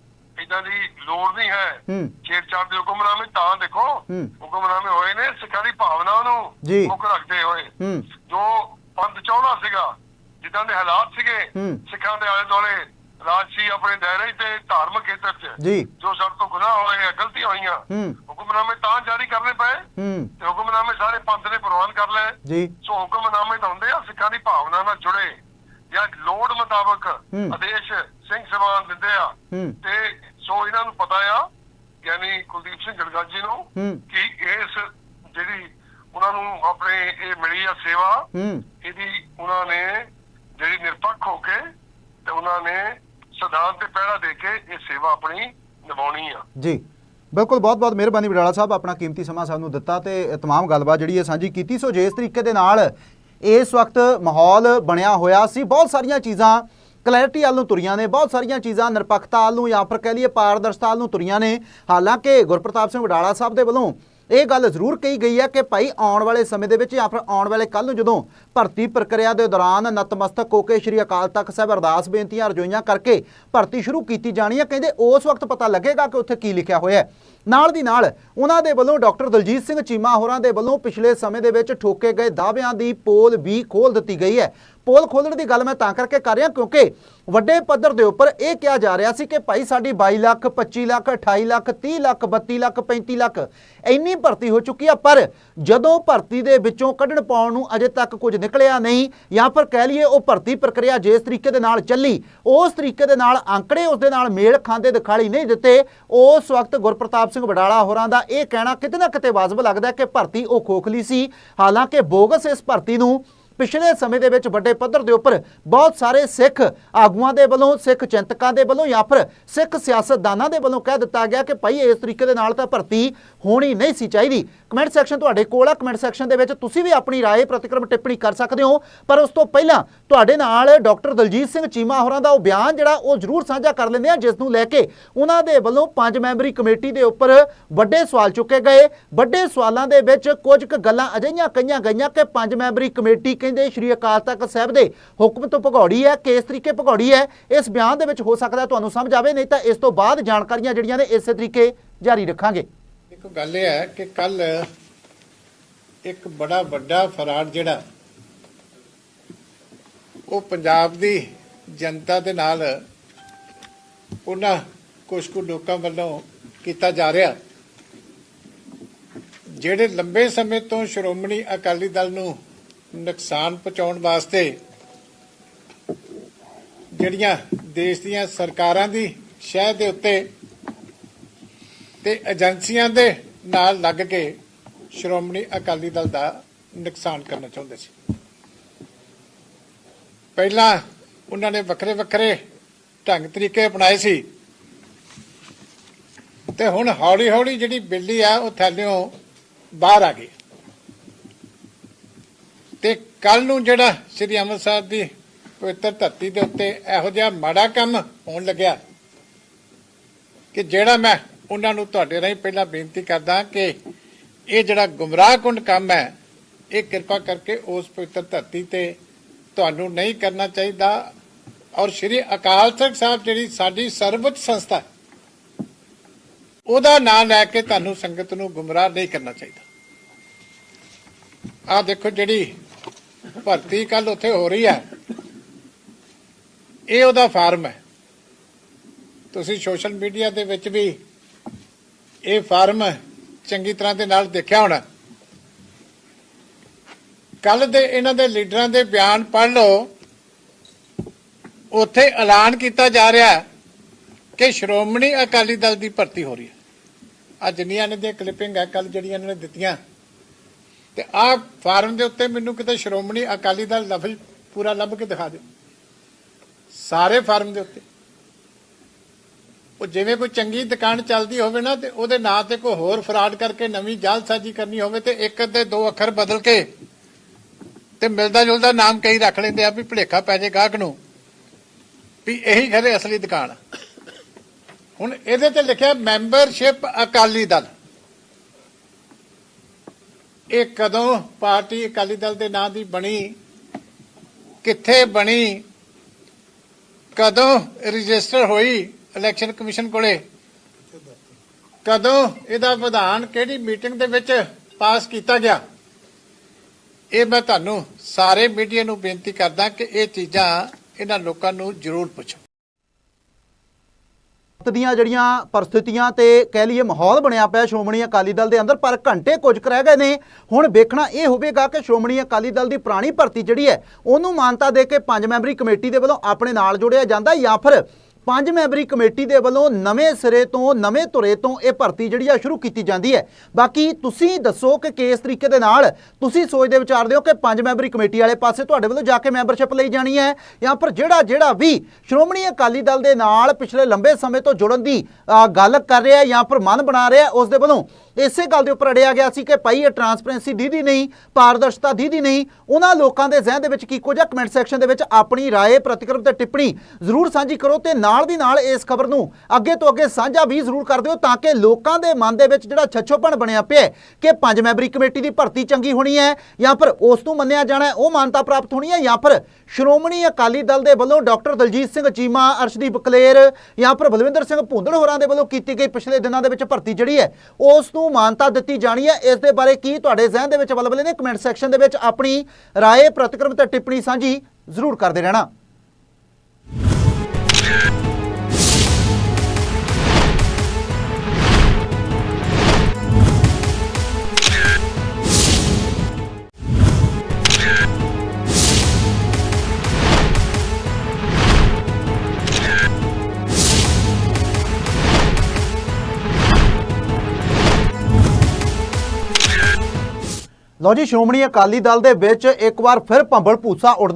ਇਦਾਂ ਦੀ ਲੋੜ ਨਹੀਂ ਹੈ। ਛੇੜਛਾੜ ਦੇ ਹੁਕਮਨਾਮੇ ਤਾਂ ਦੇਖੋ। ਹੁਕਮਨਾਮੇ ਹੋਏ ਨੇ ਸਿੱਖਾਂ ਦੀ ਭਾਵਨਾ ਨੂੰ। ਮੁੱਖ ਰੱਖਦੇ ਹੋਏ। ਜੋ ਪੰਥ ਚਾਹੁੰਦਾ ਸੀਗਾ ਜਿੱਦਾਂ ਦੇ ਹਾਲਾਤ ਸੀਗੇ। ਸਿੱਖਾਂ ਦੇ ਆਲੇ ਦੁਆਲੇ ਰਾਜਸੀ ਆਪਣੇ ਦਾਇਰੇ ਤੇ ਧਾਰਮਿਕ ਖੇਤਰ 'ਚ ਜੀ। ਜੋ ਸਾਡੇ ਤੋਂ ਗੁਨਾਹ ਹੋਏ ਆ ਗਲਤੀਆਂ ਹੋਈਆਂ ਹੁਕਮਨਾਮੇ ਤਾਂ ਜਾਰੀ ਕਰਨੇ ਪਏ। ਤੇ ਹੁਕਮਨਾਮੇ ਸਾਰੇ ਪੰਥ ਨੇ ਪ੍ਰਵਾਨ ਕਰ ਲਏ। ਜੀ। ਸੋ ਹੁਕਮਨਾਮੇ ਤਾਂ ਹੁੰਦੇ ਆ ਸਿੱਖਾਂ ਦੀ ਭਾਵਨਾ ਨਾਲ ਜੁੜੇ ਜਾਂ ਲੋੜ ਮੁਤਾਬਕ। ਆਦੇਸ਼ ਸਿੰਘ ਸਮਾਨ ਦਿੰਦੇ ਆ। ਤੇ ਸੋ ਇਹਨਾਂ ਨੂੰ ਪਤਾ ਆ ਯਾਨੀ ਕੁਲਦੀਪ ਸਿੰਘ ਗੜਗੜ ਜੀ ਨੂੰ ਕਿ ਇਸ ਜਿਹੜੀ ਉਹਨਾਂ ਨੂੰ ਆਪਣੇ ਇਹ ਮਿਲੀ ਆ ਸੇਵਾ ਇਹਦੀ ਉਹਨਾਂ ਨੇ ਜਿਹੜੀ ਨਿਰਪੱਖ ਹੋ ਕੇ ਤੇ ਉਹਨਾਂ ਨੇ ਸਿਧਾਂਤ ਤੇ ਪਹਿਰਾ ਦੇ ਕੇ ਇਹ ਸੇਵਾ ਆਪਣੀ ਨਿਭਾਉਣੀ ਆ। ਜੀ। ਬਿਲਕੁਲ, ਬਹੁਤ ਬਹੁਤ ਮਿਹਰਬਾਨੀ ਵਡਾਲਾ ਸਾਹਿਬ, ਆਪਣਾ ਕੀਮਤੀ ਸਮਾਂ ਸਾਨੂੰ ਦਿੱਤਾ ਤੇ ਇਹ ਤਮਾਮ ਗੱਲਬਾਤ ਜਿਹੜੀ ਹੈ ਸਾਂਝੀ ਕੀਤੀ। ਸੋ ਜਿਸ ਤਰੀਕੇ ਦੇ ਨਾਲ ਇਸ ਵਕਤ ਮਾਹੌਲ ਬਣਿਆ ਹੋਇਆ ਸੀ, ਬਹੁਤ ਸਾਰੀਆਂ ਚੀਜ਼ਾਂ ਕਲੈਰਿਟੀ ਵੱਲ ਨੂੰ ਤੁਰੀਆਂ ਨੇ, ਬਹੁਤ ਸਾਰੀਆਂ ਚੀਜ਼ਾਂ ਨਿਰਪੱਖਤਾ ਵੱਲ ਨੂੰ ਜਾਂ ਫਿਰ ਕਹਿ ਲਈਏ ਪਾਰਦਰਸ਼ਤਾ ਵੱਲ ਨੂੰ ਤੁਰੀਆਂ ਨੇ। ਹਾਲਾਂਕਿ ਗੁਰਪ੍ਰਤਾਪ ਸਿੰਘ ਵਡਾਲਾ ਸਾਹਿਬ ਦੇ ਵੱਲੋਂ ਇਹ ਗੱਲ ਜ਼ਰੂਰ ਕਹੀ ਗਈ ਹੈ ਕਿ ਭਾਈ ਆਉਣ ਵਾਲੇ ਸਮੇਂ ਦੇ ਵਿੱਚ ਜਾਂ ਫਿਰ ਆਉਣ ਵਾਲੇ ਕੱਲ ਨੂੰ ਜਦੋਂ ਭਰਤੀ ਪ੍ਰਕਿਰਿਆ ਦੇ ਦੌਰਾਨ ਨਤਮਸਤਕ ਹੋ ਕੇ ਸ੍ਰੀ ਅਕਾਲ ਤਖਤ ਸਾਹਿਬ ਅਰਦਾਸ ਬੇਨਤੀਆਂ ਰਜੋਈਆਂ ਕਰਕੇ ਭਰਤੀ ਸ਼ੁਰੂ ਕੀਤੀ ਜਾਣੀ ਹੈ, ਕਹਿੰਦੇ ਉਸ ਵਕਤ ਪਤਾ ਲੱਗੇਗਾ ਕਿ ਉੱਥੇ ਕੀ ਲਿਖਿਆ ਹੋਇਆ ਹੈ। ਨਾਲ ਦੀ ਨਾਲ ਉਹਨਾਂ ਦੇ ਵੱਲੋਂ ਡਾਕਟਰ ਦਲਜੀਤ ਸਿੰਘ ਚੀਮਾ ਹੋਰਾਂ ਦੇ ਵੱਲੋਂ ਪਿਛਲੇ ਸਮੇਂ ਦੇ ਵਿੱਚ ਠੋਕੇ ਗਏ ਦਾਅਵਿਆਂ ਦੀ ਪੋਲ ਵੀ ਖੋਲ ਦਿੱਤੀ ਗਈ ਹੈ। ਪੋਲ ਖੋਲਣ ਦੀ ਗੱਲ ਮੈਂ ਤਾਂ ਕਰਕੇ ਕਰ ਰਿਹਾ ਕਿਉਂਕਿ ਵੱਡੇ ਪੱਧਰ ਦੇ ਉੱਪਰ ਇਹ ਕਿਹਾ ਜਾ ਰਿਹਾ ਸੀ ਕਿ ਭਾਈ ਸਾਡੀ 22 ਲੱਖ 25 ਲੱਖ 28 ਲੱਖ 30 ਲੱਖ 32 ਲੱਖ 35 ਲੱਖ ਇੰਨੀ ਭਰਤੀ ਹੋ ਚੁੱਕੀ ਆ, ਪਰ ਜਦੋਂ ਭਰਤੀ ਦੇ ਵਿੱਚੋਂ ਕੱਢਣ ਪਾਉਣ ਨੂੰ ਅਜੇ ਤੱਕ ਕੁਝ ਨਿਕਲਿਆ ਨਹੀਂ ਜਾਂ ਫਿਰ ਕਹਿ ਲਈਏ ਉਹ ਭਰਤੀ ਪ੍ਰਕਿਰਿਆ ਜਿਸ ਤਰੀਕੇ ਦੇ ਨਾਲ ਚੱਲੀ, ਉਸ ਤਰੀਕੇ ਦੇ ਨਾਲ ਅੰਕੜੇ ਉਸ ਦੇ ਨਾਲ ਮੇਲ ਖਾਂਦੇ ਦਿਖਾਈ ਨਹੀਂ ਦਿੱਤੇ, ਉਸ ਵਕਤ ਗੁਰਪ੍ਰਤਾਪ ਸਿੰਘ ਵਡਾਲਾ ਹੋਰਾਂ ਦਾ ਇਹ ਕਹਿਣਾ ਕਿਤੇ ਨਾ ਕਿਤੇ ਵਾਜਬ ਲੱਗਦਾ ਕਿ ਭਰਤੀ ਉਹ ਖੋਖਲੀ ਸੀ। ਹਾਲਾਂਕਿ ਬੋਗਸ ਇਸ ਭਰਤੀ ਨੂੰ ਪਿਛਲੇ ਸਮੇਂ ਦੇ ਵਿੱਚ ਵੱਡੇ ਪੱਧਰ ਦੇ ਉੱਪਰ ਬਹੁਤ ਸਾਰੇ ਸਿੱਖ ਆਗੂਆਂ ਦੇ ਵੱਲੋਂ ਸਿੱਖ ਚਿੰਤਕਾਂ ਦੇ ਵੱਲੋਂ ਜਾਂ ਫਿਰ ਸਿੱਖ ਸਿਆਸਤਦਾਨਾਂ ਦੇ ਵੱਲੋਂ ਕਹਿ ਦਿੱਤਾ ਗਿਆ ਕਿ ਭਾਈ ਇਸ ਤਰੀਕੇ ਦੇ ਨਾਲ ਤਾਂ ਭਰਤੀ ਹੋਣੀ ਨਹੀਂ ਸੀ ਚਾਹੀਦੀ ਕਮੈਂਟ ਸੈਕਸ਼ਨ ਤੁਹਾਡੇ ਕੋਲ ਆ ਕਮੈਂਟ ਸੈਕਸ਼ਨ ਦੇ ਵਿੱਚ ਤੁਸੀਂ ਵੀ ਆਪਣੀ رائے ਪ੍ਰਤੀਕਰਮ ਟਿੱਪਣੀ ਕਰ ਸਕਦੇ ਹੋ ਪਰ ਉਸ ਤੋਂ ਪਹਿਲਾਂ ਤੁਹਾਡੇ ਨਾਲ ਡਾਕਟਰ ਦਲਜੀਤ ਸਿੰਘ ਚੀਮਾ ਹੋਰਾਂ ਦਾ ਉਹ ਬਿਆਨ ਜਿਹੜਾ ਉਹ ਜ਼ਰੂਰ ਸਾਂਝਾ ਕਰ ਲੈਂਦੇ ਆ ਜਿਸ ਨੂੰ ਲੈ ਕੇ ਉਹਨਾਂ ਦੇ ਵੱਲੋਂ ਪੰਜ ਮੈਂਬਰੀ ਕਮੇਟੀ ਦੇ ਉੱਪਰ ਵੱਡੇ ਸਵਾਲ ਚੁੱਕੇ ਗਏ ਵੱਡੇ ਸਵਾਲਾਂ ਦੇ ਵਿੱਚ ਕੁਝ ਕੁ ਗੱਲਾਂ ਅਜਿਹੀਆਂ ਕਹੀਆਂ ਗਈਆਂ ਕਿ ਪੰਜ ਮੈਂਬਰੀ ਕਮੇਟੀ ਕਹਿੰਦੇ ਸ਼੍ਰੀ ਅਕਾਲ ਤਖਤ ਸਾਹਿਬ ਦੇ ਹੁਕਮ ਤੋਂ ਭਗੌੜੀ ਹੈ, ਕਿਸ ਤਰੀਕੇ ਭਗੌੜੀ ਹੈ, ਇਸ ਬਿਆਨ ਦੇ ਵਿੱਚ ਹੋ ਸਕਦਾ ਤੁਹਾਨੂੰ ਸਮਝ ਆਵੇ, ਨਹੀਂ ਤਾਂ ਇਸ ਤੋਂ ਬਾਅਦ ਜਾਣਕਾਰੀਆਂ ਜਿਹੜੀਆਂ ਨੇ ਇਸੇ ਤਰੀਕੇ ਜਾਰੀ ਰੱਖਾਂਗੇ। ਇੱਕ ਗੱਲ ਇਹ ਹੈ ਕਿ ਕੱਲ ਇੱਕ ਬੜਾ ਵੱਡਾ ਫਰਾਡ ਜਿਹੜਾ, ਉਹ ਪੰਜਾਬ ਦੀ ਜਨਤਾ ਦੇ ਨਾਲ ਉਹਨਾਂ ਕੁਝ ਕੁ ਲੋਕਾਂ ਵੱਲੋਂ ਕੀਤਾ ਜਾ ਰਿਹਾ। ਜਿਹੜੇ ਲੰਬੇ ਸਮੇਂ ਤੋਂ ਸ਼੍ਰੋਮਣੀ ਅਕਾਲੀ ਦਲ ਨੂੰ ਨੁਕਸਾਨ ਪਹੁੰਚਾਉਣ ਵਾਸਤੇ ਜਿਹੜੀਆਂ ਦੇਸ਼ ਦੀਆਂ ਸਰਕਾਰਾਂ ਦੀ ਸ਼ਹਿ ਦੇ ਉੱਤੇ ਤੇ ਏਜੰਸੀਆਂ ਦੇ ਨਾਲ ਲੱਗ ਕੇ ਸ਼੍ਰੋਮਣੀ ਅਕਾਲੀ ਦਲ ਦਾ ਨੁਕਸਾਨ ਕਰਨਾ ਚਾਹੁੰਦੇ ਸੀ। ਪਹਿਲਾਂ ਉਹਨਾਂ ਨੇ ਵੱਖਰੇ ਵੱਖਰੇ ਢੰਗ ਤਰੀਕੇ ਅਪਣਾਏ ਸੀ ਤੇ ਹੁਣ ਹੌਲੀ ਹੌਲੀ ਜਿਹੜੀ ਬਿੱਲੀ ਆ ਉਹ ਥੱਲਿਓਂ ਬਾਹਰ ਆ ਗਈ। ਤੇ ਕੱਲ ਨੂੰ ਜਿਹੜਾ ਸ੍ਰੀ ਅੰਮ੍ਰਿਤਸਰ ਦੀ ਪਵਿੱਤਰ ਧਰਤੀ ਦੇ ਉੱਤੇ ਇਹੋ ਜਿਹਾ ਮਾੜਾ ਕੰਮ ਹੋਣ ਲੱਗਿਆ ਕਿ ਜਿਹੜਾ ਮੈਂ ਉਹਨਾਂ ਨੂੰ ਤੁਹਾਡੇ ਰਾਹੀਂ ਪਹਿਲਾਂ ਬੇਨਤੀ ਕਰਦਾ ਕਿ ਇਹ ਜਿਹੜਾ ਗੁੰਮਰਾਹਕੁੰਡ ਕੰਮ ਹੈ ਇਹ ਕਿਰਪਾ ਕਰਕੇ ਉਸ ਪਵਿੱਤਰ ਧਰਤੀ ਤੇ ਤੁਹਾਨੂੰ ਨਹੀਂ ਕਰਨਾ ਚਾਹੀਦਾ। ਔਰ ਸ੍ਰੀ ਅਕਾਲ ਤਖਤ ਸਾਹਿਬ ਜਿਹੜੀ ਸਾਡੀ ਸਰਵਉੱਚ ਸੰਸਥਾ ਹੈ, ਉਹਦਾ ਨਾਮ ਲੈ ਕੇ ਤੁਹਾਨੂੰ ਸੰਗਤ ਨੂੰ ਗੁੰਮਰਾਹ ਨਹੀਂ ਕਰਨਾ ਚਾਹੀਦਾ। ਆ ਦੇਖੋ ਜਿਹੜੀ ਭਰਤੀ ਕੱਲ ਉੱਥੇ ਹੋ ਰਹੀ ਹੈ। ਇਹ ਉਹਦਾ ਫਾਰਮ ਹੈ। ਤੁਸੀਂ ਸੋਸ਼ਲ ਮੀਡੀਆ ਦੇ ਵਿੱਚ ਵੀ ਇਹ ਫਾਰਮ ਚੰਗੀ ਤਰ੍ਹਾਂ ਦੇ ਨਾਲ ਦੇਖਿਆ ਹੋਣਾ। ਕੱਲ ਦੇ ਇਹਨਾਂ ਦੇ ਲੀਡਰਾਂ ਦੇ ਬਿਆਨ ਪੜ੍ਹ ਲਓ। ਉੱਥੇ ਐਲਾਨ ਕੀਤਾ ਜਾ ਰਿਹਾ ਕਿ ਸ਼੍ਰੋਮਣੀ ਅਕਾਲੀ ਦਲ ਦੀ ਭਰਤੀ ਹੋ ਰਹੀ ਹੈ। ਅੱਜ ਜਿੰਨੀਆਂ ਨੇ ਦੀਆਂ ਕਲਿੱਪਿੰਗ ਹੈ ਕੱਲ ਜਿਹੜੀਆਂ ਇਹਨਾਂ ਨੇ ਦਿੱਤੀਆਂ। ਤੇ ਆਹ ਫਾਰਮ ਦੇ ਉੱਤੇ ਮੈਨੂੰ ਕਿਤੇ ਸ਼੍ਰੋਮਣੀ ਅਕਾਲੀ ਦਲ ਲਫ਼ਜ਼ ਪੂਰਾ ਲੱਭ ਕੇ ਦਿਖਾ ਦਿਓ। ਸਾਰੇ ਫਾਰਮ ਦੇ ਉੱਤੇ। ਉਹ ਜਿਵੇਂ ਕੋਈ ਚੰਗੀ ਦੁਕਾਨ ਚੱਲਦੀ ਹੋਵੇ ਨਾ ਤੇ ਉਹਦੇ ਨਾਂ ਤੇ ਕੋਈ ਹੋਰ ਫਰਾਡ ਕਰਕੇ ਨਵੀਂ ਜਾਲਸਾਜ਼ੀ ਕਰਨੀ ਹੋਵੇ ਤੇ ਇੱਕ ਤੇ ਦੋ ਅੱਖਰ ਬਦਲ ਕੇ ਤੇ ਮਿਲਦਾ ਜੁਲਦਾ ਨਾਮ ਕਈ ਰੱਖ ਲੈਂਦੇ ਆ ਵੀ ਭੁਲੇਖਾ ਪੈ ਜੇ ਗਾਹਕ ਨੂੰ ਵੀ ਇਹੀ ਖਰੇ ਅਸਲੀ ਦੁਕਾਨ ਹੁਣ ਇਹਦੇ ਤੇ ਲਿਖਿਆ ਮੈਂਬਰਸ਼ਿਪ ਅਕਾਲੀ ਦਲ। ਇਹ ਕਦੋਂ ਪਾਰਟੀ ਅਕਾਲੀ ਦਲ ਦੇ ਨਾਂ ਦੀ ਬਣੀ? ਕਿੱਥੇ ਬਣੀ? ਕਦੋਂ ਰਜਿਸਟਰ ਹੋਈ ਇਲੈਕਸ਼ਨ ਕਮਿਸ਼ਨ ਕੋਲੇ? ਕਦੋਂ ਇਹਦਾ ਵਿਧਾਨ ਕਿਹੜੀ ਮੀਟਿੰਗ ਦੇ ਵਿੱਚ ਪਾਸ ਕੀਤਾ ਗਿਆ? ਇਹ ਮੈਂ ਤੁਹਾਨੂੰ ਸਾਰੇ ਮੀਡੀਆ ਨੂੰ ਬੇਨਤੀ ਕਰਦਾ ਕਿ ਇਹ ਚੀਜ਼ਾਂ ਇਹਨਾਂ ਲੋਕਾਂ ਨੂੰ ਜ਼ਰੂਰ ਪੁੱਛੋ। ਦੀਆਂ ਜਿਹੜੀਆਂ ਪਰਿਸਥਿਤੀਆਂ ਤੇ ਕਹਿ ਲਈਏ ਮਾਹੌਲ ਬਣਿਆ ਪਿਆ ਸ਼੍ਰੋਮਣੀ ਅਕਾਲੀ ਦਲ ਦੇ ਅੰਦਰ, ਪਰ ਘੰਟੇ ਕੁਝ ਕੁ ਰਹਿ ਗਏ ਨੇ। ਹੁਣ ਵੇਖਣਾ ਇਹ ਹੋਵੇਗਾ ਕਿ ਸ਼੍ਰੋਮਣੀ ਅਕਾਲੀ ਦਲ ਦੀ ਪੁਰਾਣੀ ਭਰਤੀ ਜਿਹੜੀ ਹੈ, ਉਹਨੂੰ ਮਾਨਤਾ ਦੇ ਕੇ ਪੰਜ ਮੈਂਬਰੀ ਕਮੇਟੀ ਦੇ ਵੱਲੋਂ ਆਪਣੇ ਨਾਲ ਜੋੜਿਆ ਜਾਂਦਾ ਜਾਂ ਫਿਰ ਪੰਜ ਮੈਂਬਰੀ ਕਮੇਟੀ ਦੇ ਵੱਲੋਂ ਨਵੇਂ ਸਿਰੇ ਤੋਂ, ਨਵੇਂ ਧੁਰੇ ਤੋਂ ਇਹ ਭਰਤੀ ਜਿਹੜੀ ਆ ਸ਼ੁਰੂ ਕੀਤੀ ਜਾਂਦੀ ਹੈ। ਬਾਕੀ ਤੁਸੀਂ ਦੱਸੋ ਕਿ ਕਿਸ ਤਰੀਕੇ ਦੇ ਨਾਲ ਤੁਸੀਂ ਸੋਚਦੇ ਵਿਚਾਰਦੇ ਹੋ ਕਿ ਪੰਜ ਮੈਂਬਰੀ ਕਮੇਟੀ ਵਾਲੇ ਪਾਸੇ ਤੁਹਾਡੇ ਵੱਲੋਂ ਜਾ ਕੇ ਮੈਂਬਰਸ਼ਿਪ ਲਈ ਜਾਣੀ ਹੈ ਜਾਂ ਫਿਰ ਜਿਹੜਾ ਜਿਹੜਾ ਵੀ ਸ਼੍ਰੋਮਣੀ ਅਕਾਲੀ ਦਲ ਦੇ ਨਾਲ ਪਿਛਲੇ ਲੰਬੇ ਸਮੇਂ ਤੋਂ ਜੁੜਨ ਦੀ ਗੱਲ ਕਰ ਰਿਹਾ ਜਾਂ ਫਿਰ ਮਨ ਬਣਾ ਰਿਹਾ, ਉਸ ਦੇ ਵੱਲੋਂ ਇਸੇ ਗੱਲ ਦੇ ਉੱਪਰ ਅੜਿਆ ਗਿਆ ਸੀ ਕਿ ਭਾਈ ਇਹ ਟਰਾਂਸਪੇਰੈਂਸੀ ਦੀਦੀ ਨਹੀਂ ਪਾਰਦਰਸ਼ਤਾ ਦੀਦੀ ਨਹੀਂ ਉਹਨਾਂ ਲੋਕਾਂ ਦੇ ਜ਼ਿਹਨ ਦੇ ਵਿੱਚ ਕੀ ਕੁਝ ਆ ਕਮੈਂਟ ਸੈਕਸ਼ਨ ਦੇ ਵਿੱਚ ਆਪਣੀ رائے ਪ੍ਰਤੀਕਰਮ ਤੇ ਟਿੱਪਣੀ ਜ਼ਰੂਰ ਸਾਂਝੀ ਕਰੋ ਤੇ ਨਾਲ ਦੀ ਨਾਲ ਇਸ ਖਬਰ ਨੂੰ ਅੱਗੇ ਤੋਂ ਅੱਗੇ ਸਾਂਝਾ ਵੀ ਜ਼ਰੂਰ ਕਰ ਦਿਓ ਤਾਂ ਕਿ ਲੋਕਾਂ ਦੇ ਮਨ ਦੇ ਵਿੱਚ ਜਿਹੜਾ ਛੱਛੋਪਣ ਬਣਿਆ ਪਿਆ ਹੈ ਕਿ ਪੰਜ ਮੈਂਬਰੀ ਕਮੇਟੀ ਦੀ ਭਰਤੀ ਚੰਗੀ ਹੋਣੀ ਹੈ ਜਾਂ ਫਿਰ ਉਸ ਨੂੰ ਮੰਨਿਆ ਜਾਣਾ ਹੈ, ਉਹ ਮਾਨਤਾ ਪ੍ਰਾਪਤ ਹੋਣੀ ਹੈ ਜਾਂ ਫਿਰ ਸ਼੍ਰੋਮਣੀ ਅਕਾਲੀ ਦਲ ਦੇ ਵੱਲੋਂ ਡਾਕਟਰ ਦਲਜੀਤ ਸਿੰਘ ਚੀਮਾ, ਅਰਸ਼ਦੀਪ ਕਲੇਰ ਜਾਂ ਪਰ ਬਲਵਿੰਦਰ ਸਿੰਘ ਭੁੰਦੜ ਹੋਰਾਂ ਦੇ ਵੱਲੋਂ ਕੀਤੀ ਗਈ ਪਿਛਲੇ ਦਿਨਾਂ ਦੇ ਵਿੱਚ ਭਰਤੀ ਜਿਹੜੀ ਹੈ, ਉਸ ਨੂੰ ਮਾਨਤਾ ਦਿੱਤੀ ਜਾਣੀ ਹੈ। ਇਸ ਦੇ ਬਾਰੇ ਕੀ ਤੁਹਾਡੇ ਜ਼ਿਹਨ ਦੇ ਵਿੱਚ ਬਲਬਲੇ ਨੇ ਕਮੈਂਟ ਸੈਕਸ਼ਨ ਦੇ ਵਿੱਚ ਆਪਣੀ ਰਾਏ, ਪ੍ਰਤੀਕਰਮ ਤੇ ਟਿੱਪਣੀ ਸਾਂਝੀ ਜ਼ਰੂਰ ਕਰਦੇ ਰਹਿਣਾ। ਲਓ ਜੀ ਸ਼੍ਰੋਮਣੀ ਅਕਾਲੀ ਦਲ ਦੇ ਵਿੱਚ ਇੱਕ ਵਾਰ ਫਿਰ ਭੰਬਲ ਭੂਸਾ ਉੱਡਦਾ